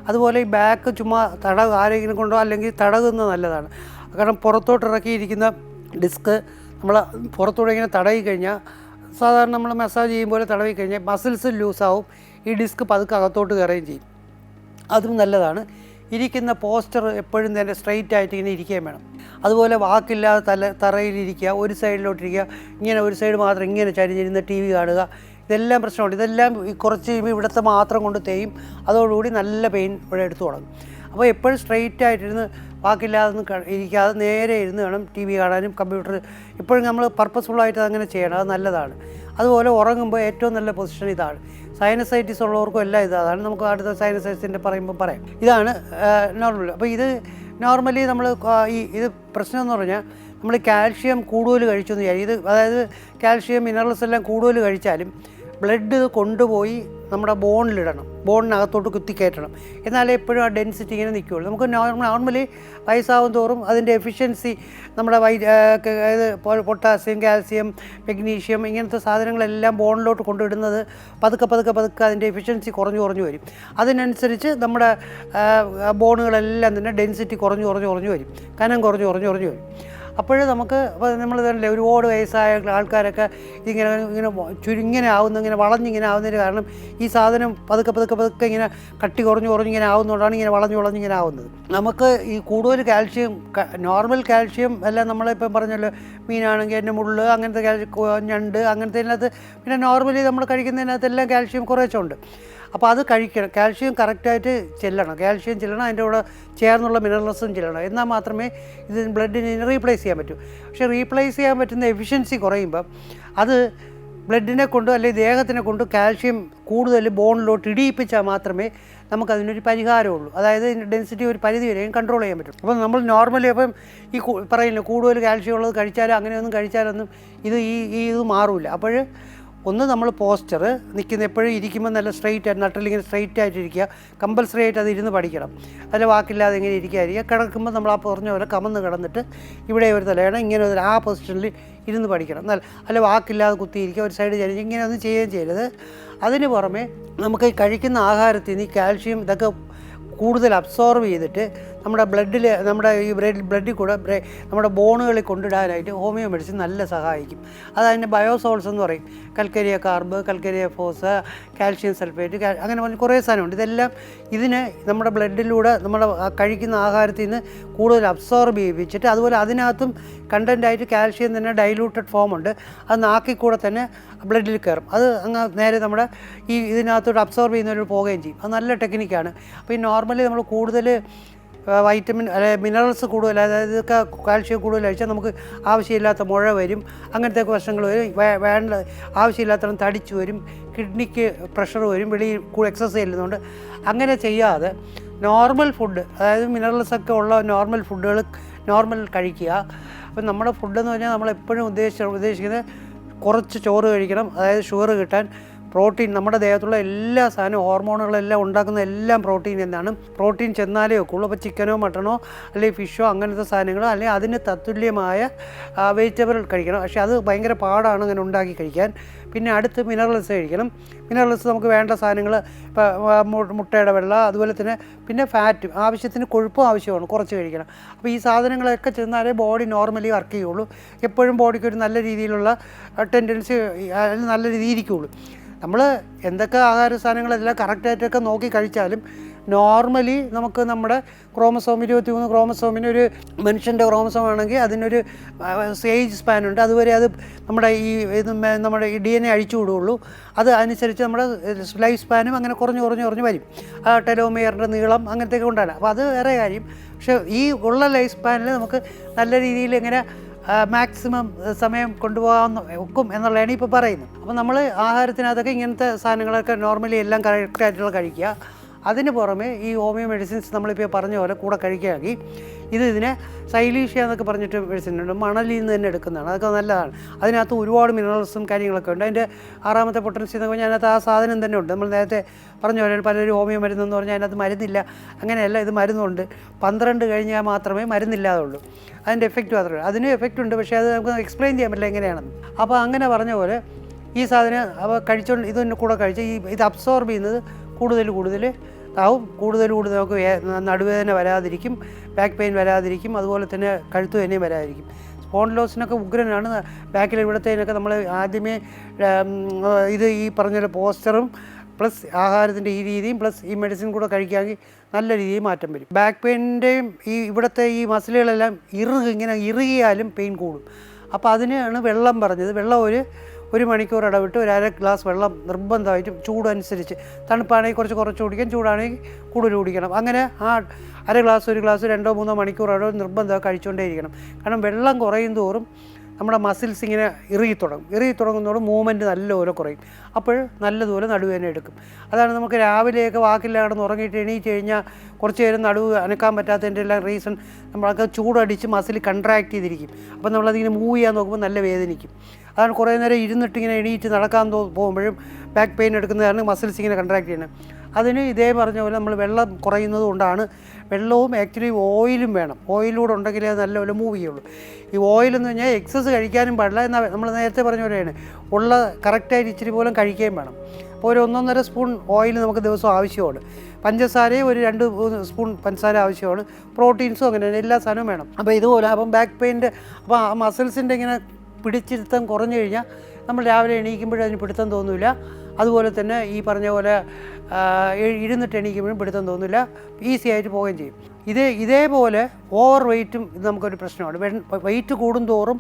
അതുപോലെ ഈ ബാക്ക് ചുമ്മാ തടവ് ആരെങ്കിലും കൊണ്ടോ അല്ലെങ്കിൽ തടകുന്നത് നല്ലതാണ്. കാരണം പുറത്തോട്ട് ഇറക്കിയിരിക്കുന്ന ഡിസ്ക് നമ്മൾ പുറത്തൂടെ ഇങ്ങനെ തടവി കഴിഞ്ഞാൽ സാധാരണ നമ്മൾ മസാജ് ചെയ്യുമ്പോൾ തടവി കഴിഞ്ഞാൽ മസിൽസ് ലൂസാവും ഈ ഡിസ്ക് പതുക്കെ അകത്തോട്ട് കയറുകയും ചെയ്യും. അതും നല്ലതാണ്. ഇരിക്കുന്ന പോസ്റ്റർ എപ്പോഴും തന്നെ സ്ട്രെയിറ്റ് ആയിട്ട് ഇങ്ങനെ ഇരിക്കുകയും വേണം. അതുപോലെ വാക്കില്ലാതെ തല തറയിലിരിക്കുക ഒരു സൈഡിലോട്ടിരിക്കുക ഇങ്ങനെ ഒരു സൈഡ് മാത്രം ഇങ്ങനെ ചരിഞ്ഞിരുന്ന് ടി വി കാണുക ഇതെല്ലാം പ്രശ്നമുണ്ട്. ഇതെല്ലാം കുറച്ച് കഴിയുമ്പോൾ ഇവിടുത്തെ മാത്രം കൊണ്ട് തേയും. അതോടുകൂടി നല്ല പെയിൻ ഇവിടെ എടുത്തു തുടങ്ങും. അപ്പോൾ എപ്പോഴും സ്ട്രെയിറ്റ് ആയിട്ടിരുന്ന് വാക്കില്ലാതെ ഒന്ന് ഇരിക്കാതെ നേരെ ഇരുന്ന് വേണം ടി വി കാണാനും കമ്പ്യൂട്ടർ ഇപ്പോഴും നമ്മൾ പർപ്പസ്ഫുള്ളായിട്ട് അങ്ങനെ ചെയ്യണം. അത് നല്ലതാണ്. അതുപോലെ ഉറങ്ങുമ്പോൾ ഏറ്റവും നല്ല പൊസിഷൻ ഇതാണ്. സൈനസൈറ്റിസ് ഉള്ളവർക്കും എല്ലാം ഇത്. അതാണ് നമുക്ക് അടുത്ത സൈനസൈറ്റിന്റെ പറയുമ്പോൾ പറയാം. ഇതാണ് നോർമൽ അപ്പോൾ ഇത് നോർമലി നമ്മൾ ഈ ഇത് പ്രശ്നം എന്ന് പറഞ്ഞാൽ നമ്മൾ കാൽഷ്യം കൂടുതൽ കഴിച്ചു എന്ന് വിചാരിക്കും. ഇത് അതായത് കാൽഷ്യം മിനറൽസ് എല്ലാം കൂടുതൽ കഴിച്ചാലും ബ്ലഡ് കൊണ്ടുപോയി നമ്മുടെ ബോണിലിടണം ബോണിനകത്തോട്ട് കുത്തിക്കയറ്റണം. എന്നാലേ എപ്പോഴും ആ ഡെൻസിറ്റി ഇങ്ങനെ നിൽക്കുകയുള്ളൂ. നമുക്ക് നോർമൽ നോർമലി വയസ്സാവും തോറും അതിന്റെ എഫിഷ്യൻസി നമ്മുടെ വൈ അതായത് പൊട്ടാസ്യം കാൽസ്യം മെഗ്നീഷ്യം ഇങ്ങനത്തെ സാധനങ്ങളെല്ലാം ബോണിലോട്ട് കൊണ്ടുവിടുന്നത് പതുക്കെ പതുക്കെ പതുക്കെ അതിന്റെ എഫിഷ്യൻസി കുറഞ്ഞു കുറഞ്ഞു വരും. അതിനനുസരിച്ച് നമ്മുടെ ബോണുകളെല്ലാം തന്നെ ഡെൻസിറ്റി കുറഞ്ഞു കുറഞ്ഞു കുറഞ്ഞു വരും. കനം കുറഞ്ഞു കുറഞ്ഞു കുറഞ്ഞു വരും. അപ്പോഴേ നമുക്ക് നമ്മൾ തന്നെ ഒരുപാട് വയസ്സായ ആൾക്കാരൊക്കെ ഇങ്ങനെ ഇങ്ങനെ ചുരുങ്ങനെ ആവുന്ന ഇങ്ങനെ വളഞ്ഞിങ്ങനെ ആവുന്നതിന് കാരണം ഈ സാധനം പതുക്കെ പതുക്കെ പതുക്കെ ഇങ്ങനെ കട്ടി കുറഞ്ഞു കുറഞ്ഞ് ഇങ്ങനെ ആവുന്നതുകൊണ്ടാണ് ഇങ്ങനെ വളഞ്ഞു വളഞ്ഞിങ്ങനെ ആവുന്നത്. നമുക്ക് ഈ കൂടുതൽ കാൽഷ്യം നോർമൽ കാൽഷ്യം എല്ലാം നമ്മളിപ്പം പറഞ്ഞല്ലോ മീനാണെങ്കിൽ എന്റെ മുള്ള് അങ്ങനത്തെ കാൽഷ്യം ഞണ്ട് അങ്ങനത്തെ അതിനകത്ത് പിന്നെ നോർമലി നമ്മൾ കഴിക്കുന്നതിനകത്തെല്ലാം കാൽഷ്യം കുറേച്ചുണ്ട്. അപ്പോൾ അത് കഴിക്കണം. കാൽഷ്യം കറക്റ്റായിട്ട് ചെല്ലണം. കാൽഷ്യം ചെല്ലണം അതിന്റെ കൂടെ ചേർന്നുള്ള മിനറൽസും ചെല്ലണം. എന്നാൽ മാത്രമേ ഇത് ബ്ലഡിനെ റീപ്ലേസ് ചെയ്യാൻ പറ്റൂ. പക്ഷേ റീപ്ലേസ് ചെയ്യാൻ പറ്റുന്ന എഫിഷ്യൻസി കുറയുമ്പം അത് ബ്ലഡിനെ കൊണ്ടോ അല്ലെങ്കിൽ ദേഹത്തിനെ കൊണ്ട് കാൽഷ്യം കൂടുതൽ ബോണിലോട്ട് ഇടിയിപ്പിച്ചാൽ മാത്രമേ നമുക്കതിനൊരു പരിഹാരമുള്ളൂ. അതായത് ഡെൻസിറ്റി ഒരു പരിധി വരെയും കൺട്രോൾ ചെയ്യാൻ പറ്റും. അപ്പം നമ്മൾ നോർമലി അപ്പം ഈ പറയില്ല കൂടുതൽ കാൽഷ്യം ഉള്ളത് കഴിച്ചാലും അങ്ങനെയൊന്നും കഴിച്ചാലൊന്നും ഇത് ഈ ഈ ഇത് മാറില്ല അപ്പോൾ ഒന്ന് നമ്മൾ പോസ്റ്റർ നിൽക്കുന്ന എപ്പോഴും ഇരിക്കുമ്പോൾ നല്ല സ്ട്രെയിറ്റ് ആയിട്ട് നട്ടിലിങ്ങനെ സ്ട്രെയിറ്റ് ആയിട്ട് ഇരിക്കുക കമ്പൽസറി ആയിട്ട് അത് ഇരുന്ന് പഠിക്കണം. അതിൽ വാക്കില്ലാതെ ഇങ്ങനെ ഇരിക്കാതിരിക്കുക. കിടക്കുമ്പോൾ നമ്മൾ ആ പറഞ്ഞ പോലെ കമന്ന് കിടന്നിട്ട് ഇവിടെ ഒരു തലയാണ് ഇങ്ങനെ ഒരു ആ പൊസിഷനിൽ ഇരുന്ന് പഠിക്കണം. എന്നാൽ അല്ല വാക്കില്ലാതെ കുത്തിയിരിക്കുക ഒരു സൈഡ് ചരിഞ്ഞ് ഇങ്ങനെ ഒന്നും ചെയ്യുകയും ചെയ്യരുത്. അതിന് പുറമെ നമുക്ക് കഴിക്കുന്ന ആഹാരത്തിൽ നിന്ന് കാൽഷ്യം ഇതൊക്കെ കൂടുതൽ അബ്സോർവ് ചെയ്തിട്ട് നമ്മുടെ ബ്ലഡിൽ നമ്മുടെ ഈ ബ്ലഡിൽ കൂടെ നമ്മുടെ ബോണുകളിൽ കൊണ്ടിടാനായിട്ട് ഹോമിയോ മെഡിസിൻ നല്ല സഹായിക്കും. അത് അതിന്റെ ബയോസോൾസ് എന്ന് പറയും. Calcarea carb calcarea phos calcium sulphate അങ്ങനെ പറഞ്ഞ് കുറേ സാധനമുണ്ട്. ഇതെല്ലാം ഇതിന് നമ്മുടെ ബ്ലഡിലൂടെ നമ്മുടെ കഴിക്കുന്ന ആഹാരത്തിൽ നിന്ന് കൂടുതൽ അബ്സോർബ് ചെയ്യിപ്പിച്ചിട്ട് അതുപോലെ അതിനകത്തും കണ്ടന്റായിട്ട് കാൽഷ്യം തന്നെ ഡൈലൂട്ടഡ് ഫോം ഉണ്ട് അത് നാക്കിൽ കൂടെ തന്നെ ബ്ലഡിൽ കയറും. അത് അങ്ങ് നേരെ നമ്മുടെ ഈ ഇതിനകത്തോട്ട് അബ്സോർബ് ചെയ്യുന്നവർ പോവുകയും ചെയ്യും. അത് നല്ല ടെക്നിക്കാണ്. അപ്പോൾ ഈ നോർമലി നമ്മൾ കൂടുതൽ വൈറ്റമിൻ അല്ലെ മിനറൽസ് കൂടുതൽ അതായത് ഇതൊക്കെ കാൽഷ്യം കൂടുതൽ കഴിച്ചാൽ നമുക്ക് ആവശ്യമില്ലാത്ത മുഴ വരും. അങ്ങനത്തെ പ്രശ്നങ്ങൾ വരും. വേണ്ട ആവശ്യമില്ലാത്തവണ്ണം തടിച്ചു വരും. കിഡ്നിക്ക് പ്രഷർ വരും. വെളിയിൽ എക്സസൈസ് ചെയ്യുന്നതുകൊണ്ട് അങ്ങനെ ചെയ്യാതെ നോർമൽ ഫുഡ് അതായത് മിനറൽസ് ഒക്കെ ഉള്ള നോർമൽ ഫുഡുകൾ നോർമൽ കഴിക്കുക. അപ്പം നമ്മുടെ ഫുഡെന്ന് പറഞ്ഞാൽ നമ്മൾ എപ്പോഴും ഉദ്ദേശിച്ച ഉദ്ദേശിക്കുന്നത് കുറച്ച് ചോറ് കഴിക്കണം. അതായത് ഷുഗർ കിട്ടാൻ പ്രോട്ടീൻ നമ്മുടെ ദേഹത്തുള്ള എല്ലാ സാധനവും ഹോർമോണുകളെല്ലാം ഉണ്ടാക്കുന്ന എല്ലാം പ്രോട്ടീൻ എന്നാണ്. പ്രോട്ടീൻ ചെന്നാലേ ഒക്കുള്ളൂ. അപ്പോൾ ചിക്കനോ മട്ടണോ അല്ലെങ്കിൽ ഫിഷോ അങ്ങനത്തെ സാധനങ്ങളോ അല്ലെങ്കിൽ അതിന് തത്തുല്യമായ വെജിറ്റബിൾ കഴിക്കണം. പക്ഷേ അത് ഭയങ്കര പാടാണ് അങ്ങനെ ഉണ്ടാക്കി കഴിക്കാൻ. പിന്നെ അടുത്ത് മിനറൽസ് കഴിക്കണം. മിനറൽസ് നമുക്ക് വേണ്ട സാധനങ്ങൾ മുട്ടയുടെ വെള്ള അതുപോലെ തന്നെ പിന്നെ ഫാറ്റ് ആവശ്യത്തിന് കൊഴുപ്പും ആവശ്യമാണ് കുറച്ച് കഴിക്കണം. അപ്പോൾ ഈ സാധനങ്ങളൊക്കെ ചെന്നാലേ ബോഡി നോർമലി വർക്ക് ചെയ്യുള്ളൂ. എപ്പോഴും ബോഡിക്ക് ഒരു നല്ല രീതിയിലുള്ള ടെൻഡൻസി നല്ല രീതിയിൽ ഇരിക്കുകയുള്ളൂ നമ്മൾ എന്തൊക്കെ ആഹാര സാധനങ്ങളെല്ലാം കറക്റ്റായിട്ടൊക്കെ നോക്കി കഴിച്ചാലും നോർമലി നമുക്ക് നമ്മുടെ ക്രോമസോം ഇരുപത്തി മൂന്ന് ക്രോമസോമിന് ഒരു മനുഷ്യന്റെ ക്രോമസോം ആണെങ്കിൽ അതിനൊരു സേജ് സ്പാൻ ഉണ്ട്. അതുവരെ അത് നമ്മുടെ ഈ ഇത് നമ്മുടെ ഈ ഡി എൻ എ അഴിച്ചു വിടുകയുള്ളൂ. അത് അനുസരിച്ച് നമ്മുടെ ലൈഫ് സ്പാനും അങ്ങനെ കുറഞ്ഞ് കുറഞ്ഞ് കുറഞ്ഞ് വരും. ആ ടെലോമിയറിന്റെ നീളം അങ്ങനത്തെയൊക്കെ കൊണ്ടാണ്. അപ്പോൾ അത് വേറെ കാര്യം. പക്ഷേ ഈ ഉള്ള ലൈഫ് സ്പാനിൽ നമുക്ക് നല്ല രീതിയിൽ ഇങ്ങനെ മാക്സിമം സമയം കൊണ്ടുപോകാൻ ഒക്കും എന്നുള്ളതാണ് ഇപ്പോൾ പറയുന്നത്. അപ്പോൾ നമ്മൾ ആഹാരത്തിനകത്തൊക്കെ ഇങ്ങനത്തെ സാധനങ്ങളൊക്കെ നോർമലി എല്ലാം കറക്റ്റായിട്ടുള്ള കഴിക്കുക. അതിന് പുറമെ ഈ ഹോമിയോ മെഡിസിൻസ് നമ്മളിപ്പോൾ പറഞ്ഞ പോലെ കൂടെ കഴിക്കുകയാണെങ്കിൽ ഇത് ഇതിനെ സൈലീഷ്യ എന്നൊക്കെ പറഞ്ഞിട്ട് മെഡിസിൻ ഉണ്ട്. മണലിൽ നിന്ന് തന്നെ എടുക്കുന്നതാണ്. അതൊക്കെ നല്ലതാണ്. അതിനകത്ത് ഒരുപാട് മിനറൽസും കാര്യങ്ങളൊക്കെ ഉണ്ട്. അതിന്റെ ആറാമത്തെ പൊട്ടൻസി എന്നൊക്കെ പറഞ്ഞാൽ അതിനകത്ത് ആ സാധനം തന്നെ ഉണ്ട്. നമ്മൾ നേരത്തെ പറഞ്ഞ പോലെ പലരും ഹോമിയോ മരുന്നെന്ന് പറഞ്ഞാൽ അതിനകത്ത് മരുന്നില്ല. അങ്ങനെയല്ല ഇത് മരുന്നുണ്ട്. പന്ത്രണ്ട് കഴിഞ്ഞാൽ മാത്രമേ മരുന്നില്ലാതുള്ളൂ. അതിന്റെ എഫക്റ്റ് മാത്രമേ അതിനും എഫക്റ്റ് ഉണ്ട്. പക്ഷേ അത് നമുക്ക് എക്സ്പ്ലെയിൻ ചെയ്യാൻ പറ്റില്ല എങ്ങനെയാണെന്ന്. അപ്പോൾ അങ്ങനെ പറഞ്ഞ പോലെ ഈ സാധനം അപ്പോൾ കഴിച്ചോണ്ട് ഇതിന്റെ കൂടെ കഴിച്ച് ഈ ഇത് അബ്സോർബ് ചെയ്യുന്നത് കൂടുതൽ കൂടുതൽ ആവും. കൂടുതൽ കൂടുതൽ നമുക്ക് നടുവേദന വരാതിരിക്കും ബാക്ക് പെയിൻ വരാതിരിക്കും അതുപോലെ തന്നെ കഴുത്തു തന്നെ വരാതിരിക്കും. സ്പോണ്ടിലോസിനൊക്കെ ഉഗ്രനാണ്. ബാക്കിൽ ഇവിടത്തേനൊക്കെ നമ്മൾ ആദ്യമേ ഇത് ഈ പറഞ്ഞ പോസ്റ്ററും പ്ലസ് ആഹാരത്തിന്റെ ഈ രീതിയും പ്ലസ് ഈ മെഡിസിൻ കൂടെ കഴിക്കുകയാണെങ്കിൽ നല്ല രീതിയിൽ മാറ്റം വരും. ബാക്ക് പെയിന്റെയും ഈ ഇവിടുത്തെ ഈ മസിലുകളെല്ലാം ഇറുക ഇങ്ങനെ ഇറുകിയാലും പെയിൻ കൂടും. അപ്പോൾ അതിനാണ് വെള്ളം പറഞ്ഞത്. വെള്ളം ഒരു ഒരു മണിക്കൂർ ഇടവിട്ട് ഒരു അര ഗ്ലാസ് വെള്ളം നിർബന്ധമായിട്ട് ചൂടനുസരിച്ച് തണുപ്പാണെങ്കിൽ കുറച്ച് കുറച്ച് കുടിക്കാം ചൂടാണെങ്കിൽ കൂടുതൽ കുടിക്കണം. അങ്ങനെ ആ അര ഗ്ലാസ് ഒരു ഗ്ലാസ് രണ്ടോ മൂന്നോ മണിക്കൂർ ഇടവിട്ട് നിർബന്ധമായി കഴിച്ചുകൊണ്ടേയിരിക്കണം. കാരണം വെള്ളം കുറയും തോറും നമ്മുടെ മസിൽസ് ഇങ്ങനെ ഇറുകി തുടങ്ങും. ഇറുകി തുടങ്ങുന്നതോടെ മൂവ്മെന്റ് നല്ലപോലെ കുറയും. അപ്പോൾ നല്ലതുപോലെ നടുവേന എടുക്കും. അതാണ് നമുക്ക് രാവിലെയൊക്കെ വാക്കില്ലാതെ ഉറങ്ങിയിട്ട് എണീറ്റ് കഴിഞ്ഞാൽ കുറച്ച് നേരം നടുവ് അനക്കാൻ പറ്റാത്തതിന്റെ എല്ലാം റീസൺ നമ്മളൊക്കെ ചൂടടിച്ച് മസിൽ കൺട്രാക്ട് ചെയ്തിരിക്കും. അപ്പോൾ നമ്മളതിങ്ങനെ മൂവ് ചെയ്യാൻ നോക്കുമ്പോൾ നല്ല വേദനിക്കും. അതാണ് കുറേ നേരം ഇരുന്നിട്ട് ഇങ്ങനെ എണീറ്റ് നടക്കാൻ പോകുമ്പോഴും ബാക്ക് പെയിൻ എടുക്കുന്ന കാരണം മസിൽസ് ഇങ്ങനെ കൺട്രാക്ട് ചെയ്യണം അതിന് ഇതേ പറഞ്ഞ പോലെ നമ്മൾ വെള്ളം കുറയുന്നത് കൊണ്ടാണ് വെള്ളവും ആക്ച്വലി ഓയിലും വേണം. ഓയിലൂടെ ഉണ്ടെങ്കിലേ അത് നല്ലപോലെ മൂവ് ചെയ്യുള്ളൂ. ഈ ഓയിൽ എന്ന് പറഞ്ഞാൽ എക്സസ് കഴിക്കാനും പാടില്ല എന്നാൽ നമ്മൾ നേരത്തെ പറഞ്ഞ പോലെയാണ്. ഉള്ള കറക്റ്റായിട്ട് ഇച്ചിരി പോലും കഴിക്കുകയും വേണം. അപ്പോൾ ഒരു ഒന്നൊന്നര സ്പൂൺ ഓയിൽ നമുക്ക് ദിവസം ആവശ്യമാണ്. പഞ്ചസാരയും ഒരു രണ്ട് സ്പൂൺ പഞ്ചസാര ആവശ്യമാണ്. പ്രോട്ടീൻസും അങ്ങനെ എല്ലാ സാധനവും വേണം. അപ്പോൾ ഇതുപോലെ അപ്പം ബാക്ക് പെയിന്റെ അപ്പോൾ ആ മസിൽസിന്റെ ഇങ്ങനെ പിടിച്ചിരുത്തം കുറഞ്ഞു കഴിഞ്ഞാൽ നമ്മൾ രാവിലെ എണീക്കുമ്പോഴും അതിന് പിടുത്തം തോന്നില്ല അതുപോലെ തന്നെ ഈ പറഞ്ഞ പോലെ ഇരുന്നിട്ട് എണീക്കുമ്പോഴും പിടുത്തം തോന്നില്ല ഈസി ആയിട്ട് പോവുകയും ചെയ്യും. ഇതേ ഇതേപോലെ ഓവർ വെയിറ്റും ഇത് നമുക്കൊരു പ്രശ്നമാണ്. വെയിറ്റ് കൂടുന്തോറും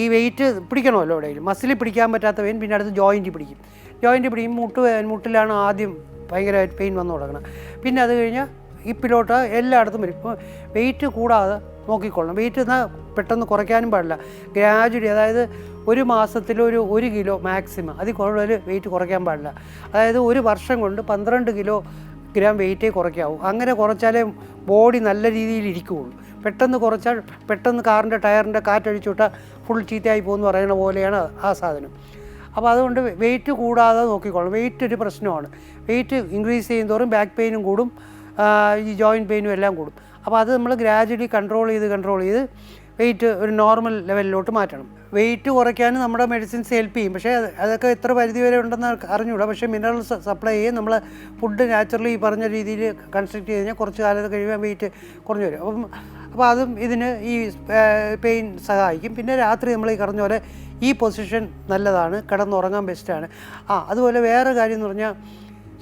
ഈ വെയിറ്റ് പിടിക്കണമല്ലോ എവിടെയും മസിലിൽ പിടിക്കാൻ പറ്റാത്ത പെയിൻ പിന്നെ അടുത്ത് ജോയിന്റ് പിടിക്കും. ജോയിന്റ് പിടിക്കും മുട്ട് മുട്ടിലാണ് ആദ്യം ഭയങ്കരമായിട്ട് പെയിൻ വന്നു തുടങ്ങണം പിന്നെ അത് കഴിഞ്ഞാൽ ഇപ്പിലോട്ട് എല്ലായിടത്തും വരും. ഇപ്പോൾ വെയിറ്റ് കൂടാതെ നോക്കിക്കൊള്ളണം. വെയിറ്റ് എന്നാൽ പെട്ടെന്ന് കുറയ്ക്കാനും പാടില്ല. ഗ്രാജുവലി അതായത് ഒരു മാസത്തിൽ ഒരു ഒരു കിലോ മാക്സിമം അതിൽ കൂടുതൽ വെയിറ്റ് കുറയ്ക്കാൻ പാടില്ല. അതായത് ഒരു വർഷം കൊണ്ട് പന്ത്രണ്ട് കിലോ ഗ്രാം വെയിറ്റേ കുറയ്ക്കാവൂ. അങ്ങനെ കുറച്ചാലേ ബോഡി നല്ല രീതിയിൽ ഇരിക്കുകയുള്ളൂ പെട്ടെന്ന് കുറച്ചാൽ പെട്ടെന്ന് കാറിന്റെ ടയറിന്റെ കാറ്റഴിച്ചുവിട്ടാൽ ഫുൾ ചീത്തയായി പോകുമെന്ന് പറയുന്ന പോലെയാണ് ആ സാധനം. അപ്പോൾ അതുകൊണ്ട് വെയിറ്റ് കൂടാതെ നോക്കിക്കോളാം വെയിറ്റ് ഒരു പ്രശ്നമാണ്. വെയിറ്റ് ഇൻക്രീസ് ചെയ്യുന്നതോറും ബാക്ക് പെയിനും കൂടും. ഈ ജോയിന്റ് പെയിനും എല്ലാം കൂടും. അപ്പോൾ അത് നമ്മൾ ഗ്രാജുവലി കൺട്രോൾ ചെയ്ത് കൺട്രോൾ ചെയ്ത് വെയിറ്റ് ഒരു നോർമൽ ലെവലിലോട്ട് മാറ്റണം. വെയിറ്റ് കുറയ്ക്കാൻ നമ്മുടെ മെഡിസിൻസ് ഹെൽപ്പ് ചെയ്യും. പക്ഷേ അതൊക്കെ എത്ര പരിധി വരെ ഉണ്ടെന്ന് അറിഞ്ഞൂടാ പക്ഷേ മിനറൽസ് സപ്ലൈ ചെയ്യും. നമ്മൾ ഫുഡ് നാച്ചുറലി ഈ പറഞ്ഞ രീതിയിൽ കൺസ്ട്രക്ട് ചെയ്ത് കഴിഞ്ഞാൽ കുറച്ച് കാലത്ത് കഴിയുമ്പോൾ വെയിറ്റ് കുറഞ്ഞു വരും. അപ്പം അപ്പോൾ അതും ഇതിന് ഈ പെയിൻ സഹായിക്കും. പിന്നെ രാത്രി നമ്മൾ ഈ പറഞ്ഞ പോലെ ഈ പൊസിഷൻ നല്ലതാണ്. കിടന്നുറങ്ങാൻ ബെസ്റ്റാണ്. ആ അതുപോലെ വേറെ കാര്യം എന്ന് പറഞ്ഞാൽ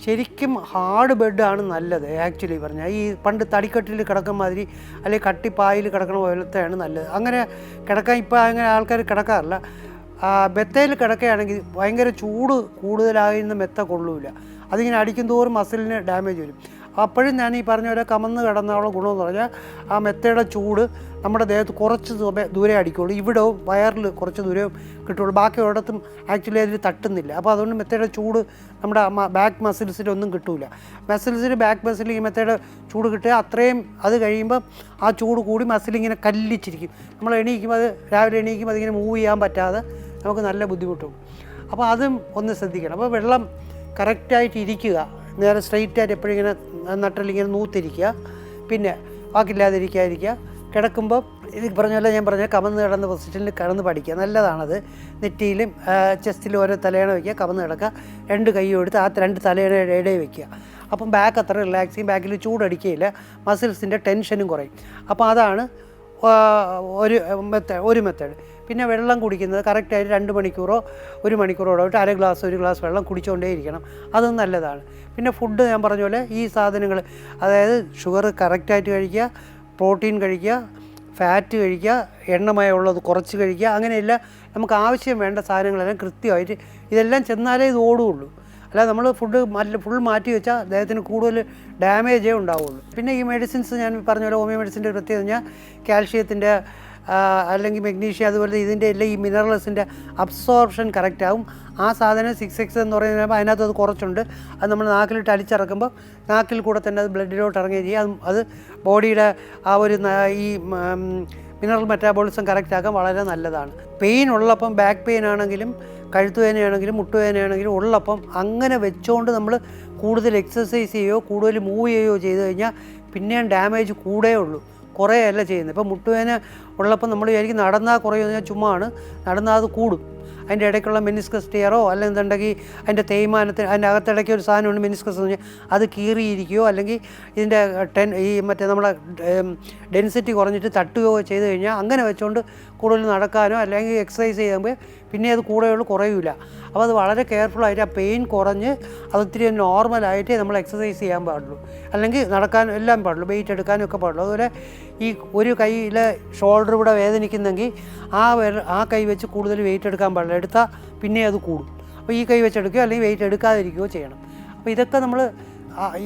ശരിക്കും ഹാർഡ് ബെഡാണ് നല്ലത് ആക്ച്വലി പറഞ്ഞാൽ ഈ പണ്ട് തടിക്കട്ടിൽ കിടക്കുന്ന മാതിരി അല്ലെങ്കിൽ കട്ടിപ്പായിൽ കിടക്കുന്ന പോലത്തെയാണ് നല്ലത്. അങ്ങനെ കിടക്കാൻ ഇപ്പോൾ അങ്ങനെ ആൾക്കാർ കിടക്കാറില്ല. മെത്തയിൽ കിടക്കുകയാണെങ്കിൽ ഭയങ്കര ചൂട് കൂടുതലായിരുന്ന മെത്ത കൊള്ളൂല. അതിങ്ങനെ അടിക്കും തോറും മസിലിന് ഡാമേജ് വരും. അപ്പോഴും ഞാൻ ഈ പറഞ്ഞ പോലെ കമന്ന് കിടന്നുള്ള ഗുണമെന്ന് പറഞ്ഞാൽ ആ മെത്തയുടെ ചൂട് നമ്മുടെ ദേഹത്ത് കുറച്ച് ദൂരെ- അടിക്കുള്ളൂ. ഇവിടെ വയറിൽ കുറച്ച് ദൂരെ കിട്ടുള്ളൂ. ബാക്കി ഒരിടത്തും ആക്ച്വലി അതിൽ തട്ടുന്നില്ല. അപ്പോൾ അതുകൊണ്ട് മെത്തയുടെ ചൂട് നമ്മുടെ ബാക്ക് മസിൽസിലൊന്നും കിട്ടില്ല മസിൽസിൽ ബാക്ക് മസിൽ ഈ മെത്തയുടെ ചൂട് കിട്ടുക അത്രയും അത് കഴിയുമ്പോൾ ആ ചൂട് കൂടി മസിലിങ്ങനെ കല്ലിച്ചിരിക്കും. നമ്മൾ എണീക്കുമ്പോൾ അത് രാവിലെ എണീക്കുമ്പോൾ അതിങ്ങനെ മൂവ് ചെയ്യാൻ പറ്റാതെ നമുക്ക് നല്ല ബുദ്ധിമുട്ടും. അപ്പോൾ അതും ഒന്ന് ശ്രദ്ധിക്കണം. അപ്പോൾ വെള്ളം കറക്റ്റായിട്ട് ഇരിക്കുക. നേരെ സ്ട്രെയിറ്റ് ആയിട്ട് എപ്പോഴും ഇങ്ങനെ നട്ടലിങ്ങനെ നൂത്തിരിക്കുക. പിന്നെ വാക്കില്ലാതിരിക്കാതിരിക്കുക. കിടക്കുമ്പോൾ ഇത് പറഞ്ഞ പോലെ ഞാൻ പറഞ്ഞ കമന്ന് കിടന്ന പൊസിഷനിൽ കിടന്ന് പഠിക്കുക. നല്ലതാണത്. നെറ്റിയിലും ചെസ്റ്റിലും ഓരോ തലയണ വയ്ക്കുക കമന്ന് കിടക്കുക. രണ്ട് കൈയും എടുത്ത് ആ രണ്ട് തലയുടെ ഇടയിൽ വയ്ക്കുക അപ്പം ബാക്ക് അത്ര റിലാക്സ് ചെയ്യും ബാക്കിൽ ചൂടടിക്കുകയില്ല മസിൽസിന്റെ ടെൻഷനും കുറയും. അപ്പോൾ അതാണ് ഒരു മെത്തേഡ് ഒരു മെത്തേഡ് പിന്നെ വെള്ളം കുടിക്കുന്നത് കറക്റ്റായിട്ട് രണ്ട് മണിക്കൂറോ ഒരു മണിക്കൂറോ ഇടവിട്ട് അര ഗ്ലാസ് ഒരു ഗ്ലാസ് വെള്ളം കുടിച്ചുകൊണ്ടേ ഇരിക്കണം. അതും നല്ലതാണ്. പിന്നെ ഫുഡ് ഞാൻ പറഞ്ഞ പോലെ ഈ സാധനങ്ങൾ അതായത് ഷുഗർ കറക്റ്റായിട്ട് കഴിക്കുക. പ്രോട്ടീൻ കഴിക്കുക ഫാറ്റ് കഴിക്കുക എണ്ണമയമുള്ളത് കുറച്ച് കഴിക്കുക അങ്ങനെയല്ല നമുക്ക് ആവശ്യം വേണ്ട സാധനങ്ങളെല്ലാം കൃത്യമായിട്ട് ഇതെല്ലാം ചെന്നാലേ ഇത് ഓടുകയുള്ളൂ. അല്ലാതെ നമ്മൾ ഫുഡ് മാറ്റി ഫുൾ മാറ്റി വെച്ചാൽ അദ്ദേഹത്തിന് കൂടുതൽ ഡാമേജേ ഉണ്ടാവുള്ളൂ പിന്നെ ഈ മെഡിസിൻസ് ഞാൻ പറഞ്ഞ പോലെ ഹോമിയോ മെഡിസിന്റെ പ്രത്യേകത കഴിഞ്ഞാൽ കാൽഷ്യത്തിന്റെ അല്ലെങ്കിൽ മെഗ്നീഷ്യം അതുപോലെ ഇതിന്റെ എല്ലാം ഈ മിനറൽസിന്റെ അബ്സോർപ്ഷൻ കറക്റ്റ് ആ സാധനം സിക്സ് എക്സ് എന്ന് പറയുന്നത് അതിനകത്ത് അത് കുറച്ചുണ്ട്. അത് നമ്മൾ നാക്കിലിട്ട് അലിച്ചിറക്കുമ്പോൾ നാക്കിൽ കൂടെ തന്നെ അത് ബ്ലഡിലോട്ട് ഇറങ്ങുകയും ചെയ്യും. അത് അത് ബോഡിയുടെ ആ ഒരു ഈ മിനറൽ മെറ്റാബോളിസം കറക്റ്റ് ആക്കാൻ വളരെ നല്ലതാണ്. പെയിൻ ഉള്ളപ്പം ബാക്ക് പെയിൻ ആണെങ്കിലും കഴുത്തുവേനയാണെങ്കിലും മുട്ടുവേദനയാണെങ്കിലും ഉള്ളപ്പം അങ്ങനെ വെച്ചുകൊണ്ട് നമ്മൾ കൂടുതൽ എക്സസൈസ് ചെയ്യുകയോ കൂടുതൽ മൂവ് ചെയ്യുകയോ ചെയ്തു കഴിഞ്ഞാൽ പിന്നെയും ഡാമേജ് കൂടേ ഉള്ളൂ. കുറേയല്ല ചെയ്യുന്നത്. ഇപ്പം മുട്ടുവേന ഉള്ളപ്പോൾ നമ്മൾ വിചാരിക്കും നടന്നാൽ കുറയുമെന്ന് കഴിഞ്ഞാൽ ചുമ്മാ ആണ്. നടന്നാൽ അത് കൂടും. അതിന്റെ ഇടയ്ക്കുള്ള മെനിസ്കസ് ടിയറോ അല്ലെന്നുണ്ടെങ്കിൽ അതിന്റെ തേയ്മാനത്തിന് അതിന്റെ അകത്തിടയ്ക്ക് ഒരു സാധനമുണ്ട് മെനിസ്കസ് എന്ന് പറഞ്ഞാൽ അത് കീറിയിരിക്കുകയോ അല്ലെങ്കിൽ ഇതിന്റെ ടെൻ ഈ മറ്റേ നമ്മളെ ഡെൻസിറ്റി കുറഞ്ഞിട്ട് തട്ടുകയോ ചെയ്ത് കഴിഞ്ഞാൽ അങ്ങനെ വെച്ചുകൊണ്ട് കൂടുതൽ നടക്കാനോ അല്ലെങ്കിൽ എക്സസൈസ് ചെയ്യുമ്പോൾ പിന്നെ അത് കൂടെയുള്ളൂ കുറയൂല. അപ്പോൾ അത് വളരെ കെയർഫുള്ളായിട്ട് ആ പെയിൻ കുറഞ്ഞ് അത് ഒത്തിരി നോർമലായിട്ട് നമ്മൾ എക്സസൈസ് ചെയ്യാൻ പാടുള്ളൂ. അല്ലെങ്കിൽ നടക്കാൻ എല്ലാം പാടുള്ളൂ വെയിറ്റ് എടുക്കാനും ഒക്കെ പാടുള്ളൂ. അതുപോലെ ഈ ഒരു കൈയിലെ ഷോൾഡർ ഇവിടെ വേദനിക്കുന്നെങ്കിൽ ആ ആ കൈ വെച്ച് കൂടുതൽ വെയിറ്റ് എടുക്കാൻ പാടില്ല. എടുത്താൽ പിന്നെ അത് കൂടും. അപ്പോൾ ഈ കൈ വെച്ച് എടുക്കുകയോ അല്ലെങ്കിൽ വെയിറ്റ് എടുക്കാതിരിക്കുകയോ ചെയ്യണം. അപ്പോൾ ഇതൊക്കെ നമ്മൾ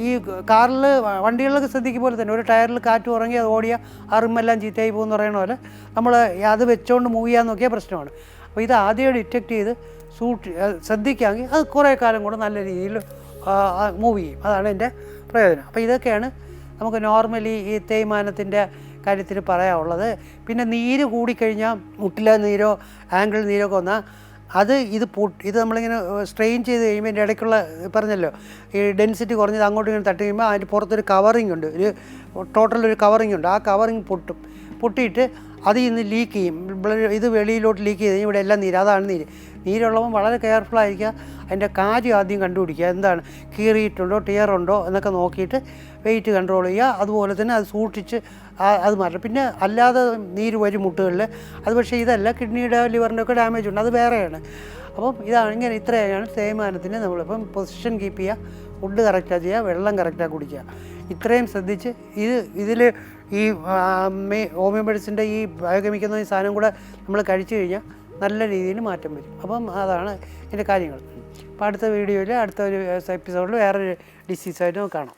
ഈ കാറിൽ വണ്ടികളിലൊക്കെ ശ്രദ്ധിക്കുക പോലെ തന്നെ. ഒരു ടയറിൽ കാറ്റ് ഉറങ്ങി അത് ഓടിയാൽ അറുമെല്ലാം ചീത്തയായി പോകുമെന്ന് പറയുന്ന പോലെ നമ്മൾ അത് വെച്ചുകൊണ്ട് മൂവ് ചെയ്യാൻ നോക്കിയാൽ പ്രശ്നമാണ്. അപ്പോൾ ഇത് ആദ്യം ഡിറ്റക്ട് ചെയ്ത് സൂക്ഷി ശ്രദ്ധിക്കാമെങ്കിൽ അത് കുറേ കാലം കൂടെ നല്ല രീതിയിൽ മൂവ് ചെയ്യും. അതാണ് എന്റെ പ്രയോജനം. അപ്പോൾ ഇതൊക്കെയാണ് നമുക്ക് നോർമലി ഈ തേയ്മാനത്തിന്റെ കാര്യത്തിൽ പറയാനുള്ളത്. പിന്നെ നീര് കൂടിക്കഴിഞ്ഞാൽ മുട്ടിലെ നീരോ ആംഗിൾ നീരോ ഒക്കെ വന്നാൽ അത് ഇത് പൊട്ടി ഇത് നമ്മളിങ്ങനെ സ്ട്രെയിൻ ചെയ്ത് കഴിയുമ്പോൾ ഇതിന്റെ ഇടയ്ക്കുള്ള പറഞ്ഞല്ലോ ഈ ഡെൻസിറ്റി കുറഞ്ഞത് അങ്ങോട്ടും ഇങ്ങനെ തട്ടി കഴിയുമ്പോൾ അതിന്റെ പുറത്തൊരു കവറിങ് ഉണ്ട്. ഒരു ടോട്ടൽ ഒരു കവറിങ് ഉണ്ട്. ആ കവറിങ് പൊട്ടും. പൊട്ടിയിട്ട് അതിൽ ഇന്ന് ലീക്ക് ചെയ്യും. ഇത് വെളിയിലോട്ട് ലീക്ക് ചെയ്ത് ഇവിടെ എല്ലാം നീര്. അതാണ് നീര്. നീരുള്ളപ്പം വളരെ കെയർഫുൾ ആയിരിക്കുക. അതിന്റെ കാര്യം ആദ്യം കണ്ടുപിടിക്കുക. എന്താണ്? കീറിയിട്ടുണ്ടോ ടിയർ ഉണ്ടോ എന്നൊക്കെ നോക്കിയിട്ട് വെയിറ്റ് കൺട്രോൾ ചെയ്യുക. അതുപോലെ തന്നെ അത് സൂക്ഷിച്ച് അത് മാറ്റണം. പിന്നെ അല്ലാതെ നീര് വരും മുട്ടുകളിൽ. അത് പക്ഷേ ഇതല്ല കിഡ്നിയുടെ ലിവറിന്റെ ഒക്കെ ഡാമേജ് ഉണ്ട്. അത് വേറെയാണ്. അപ്പം ഇതാണ് ഇങ്ങനെ ഇത്രയാണ് തേയ്മാനത്തിന് നമ്മളിപ്പം പൊസിഷൻ കീപ്പ് ചെയ്യുക. ഫുഡ് കറക്റ്റാണ് ചെയ്യുക. വെള്ളം കറക്റ്റാണ് കുടിക്കുക. ഇത്രയും ശ്രദ്ധിച്ച് ഇത് ഇതിൽ ഈ ഹോമിയോ മെഡിസിന്റെ ഈ ബയോകെമിക്കുന്ന ഈ സാധനം കൂടെ നമ്മൾ കഴിച്ചു കഴിഞ്ഞാൽ നല്ല രീതിയിൽ മാറ്റം വരും. അപ്പം അതാണ് ഇതിന്റെ കാര്യങ്ങൾ. അപ്പോൾ അടുത്ത വീഡിയോയിൽ അടുത്ത ഒരു എപ്പിസോഡിൽ വേറൊരു ഡിസീസായിട്ട് കാണാം.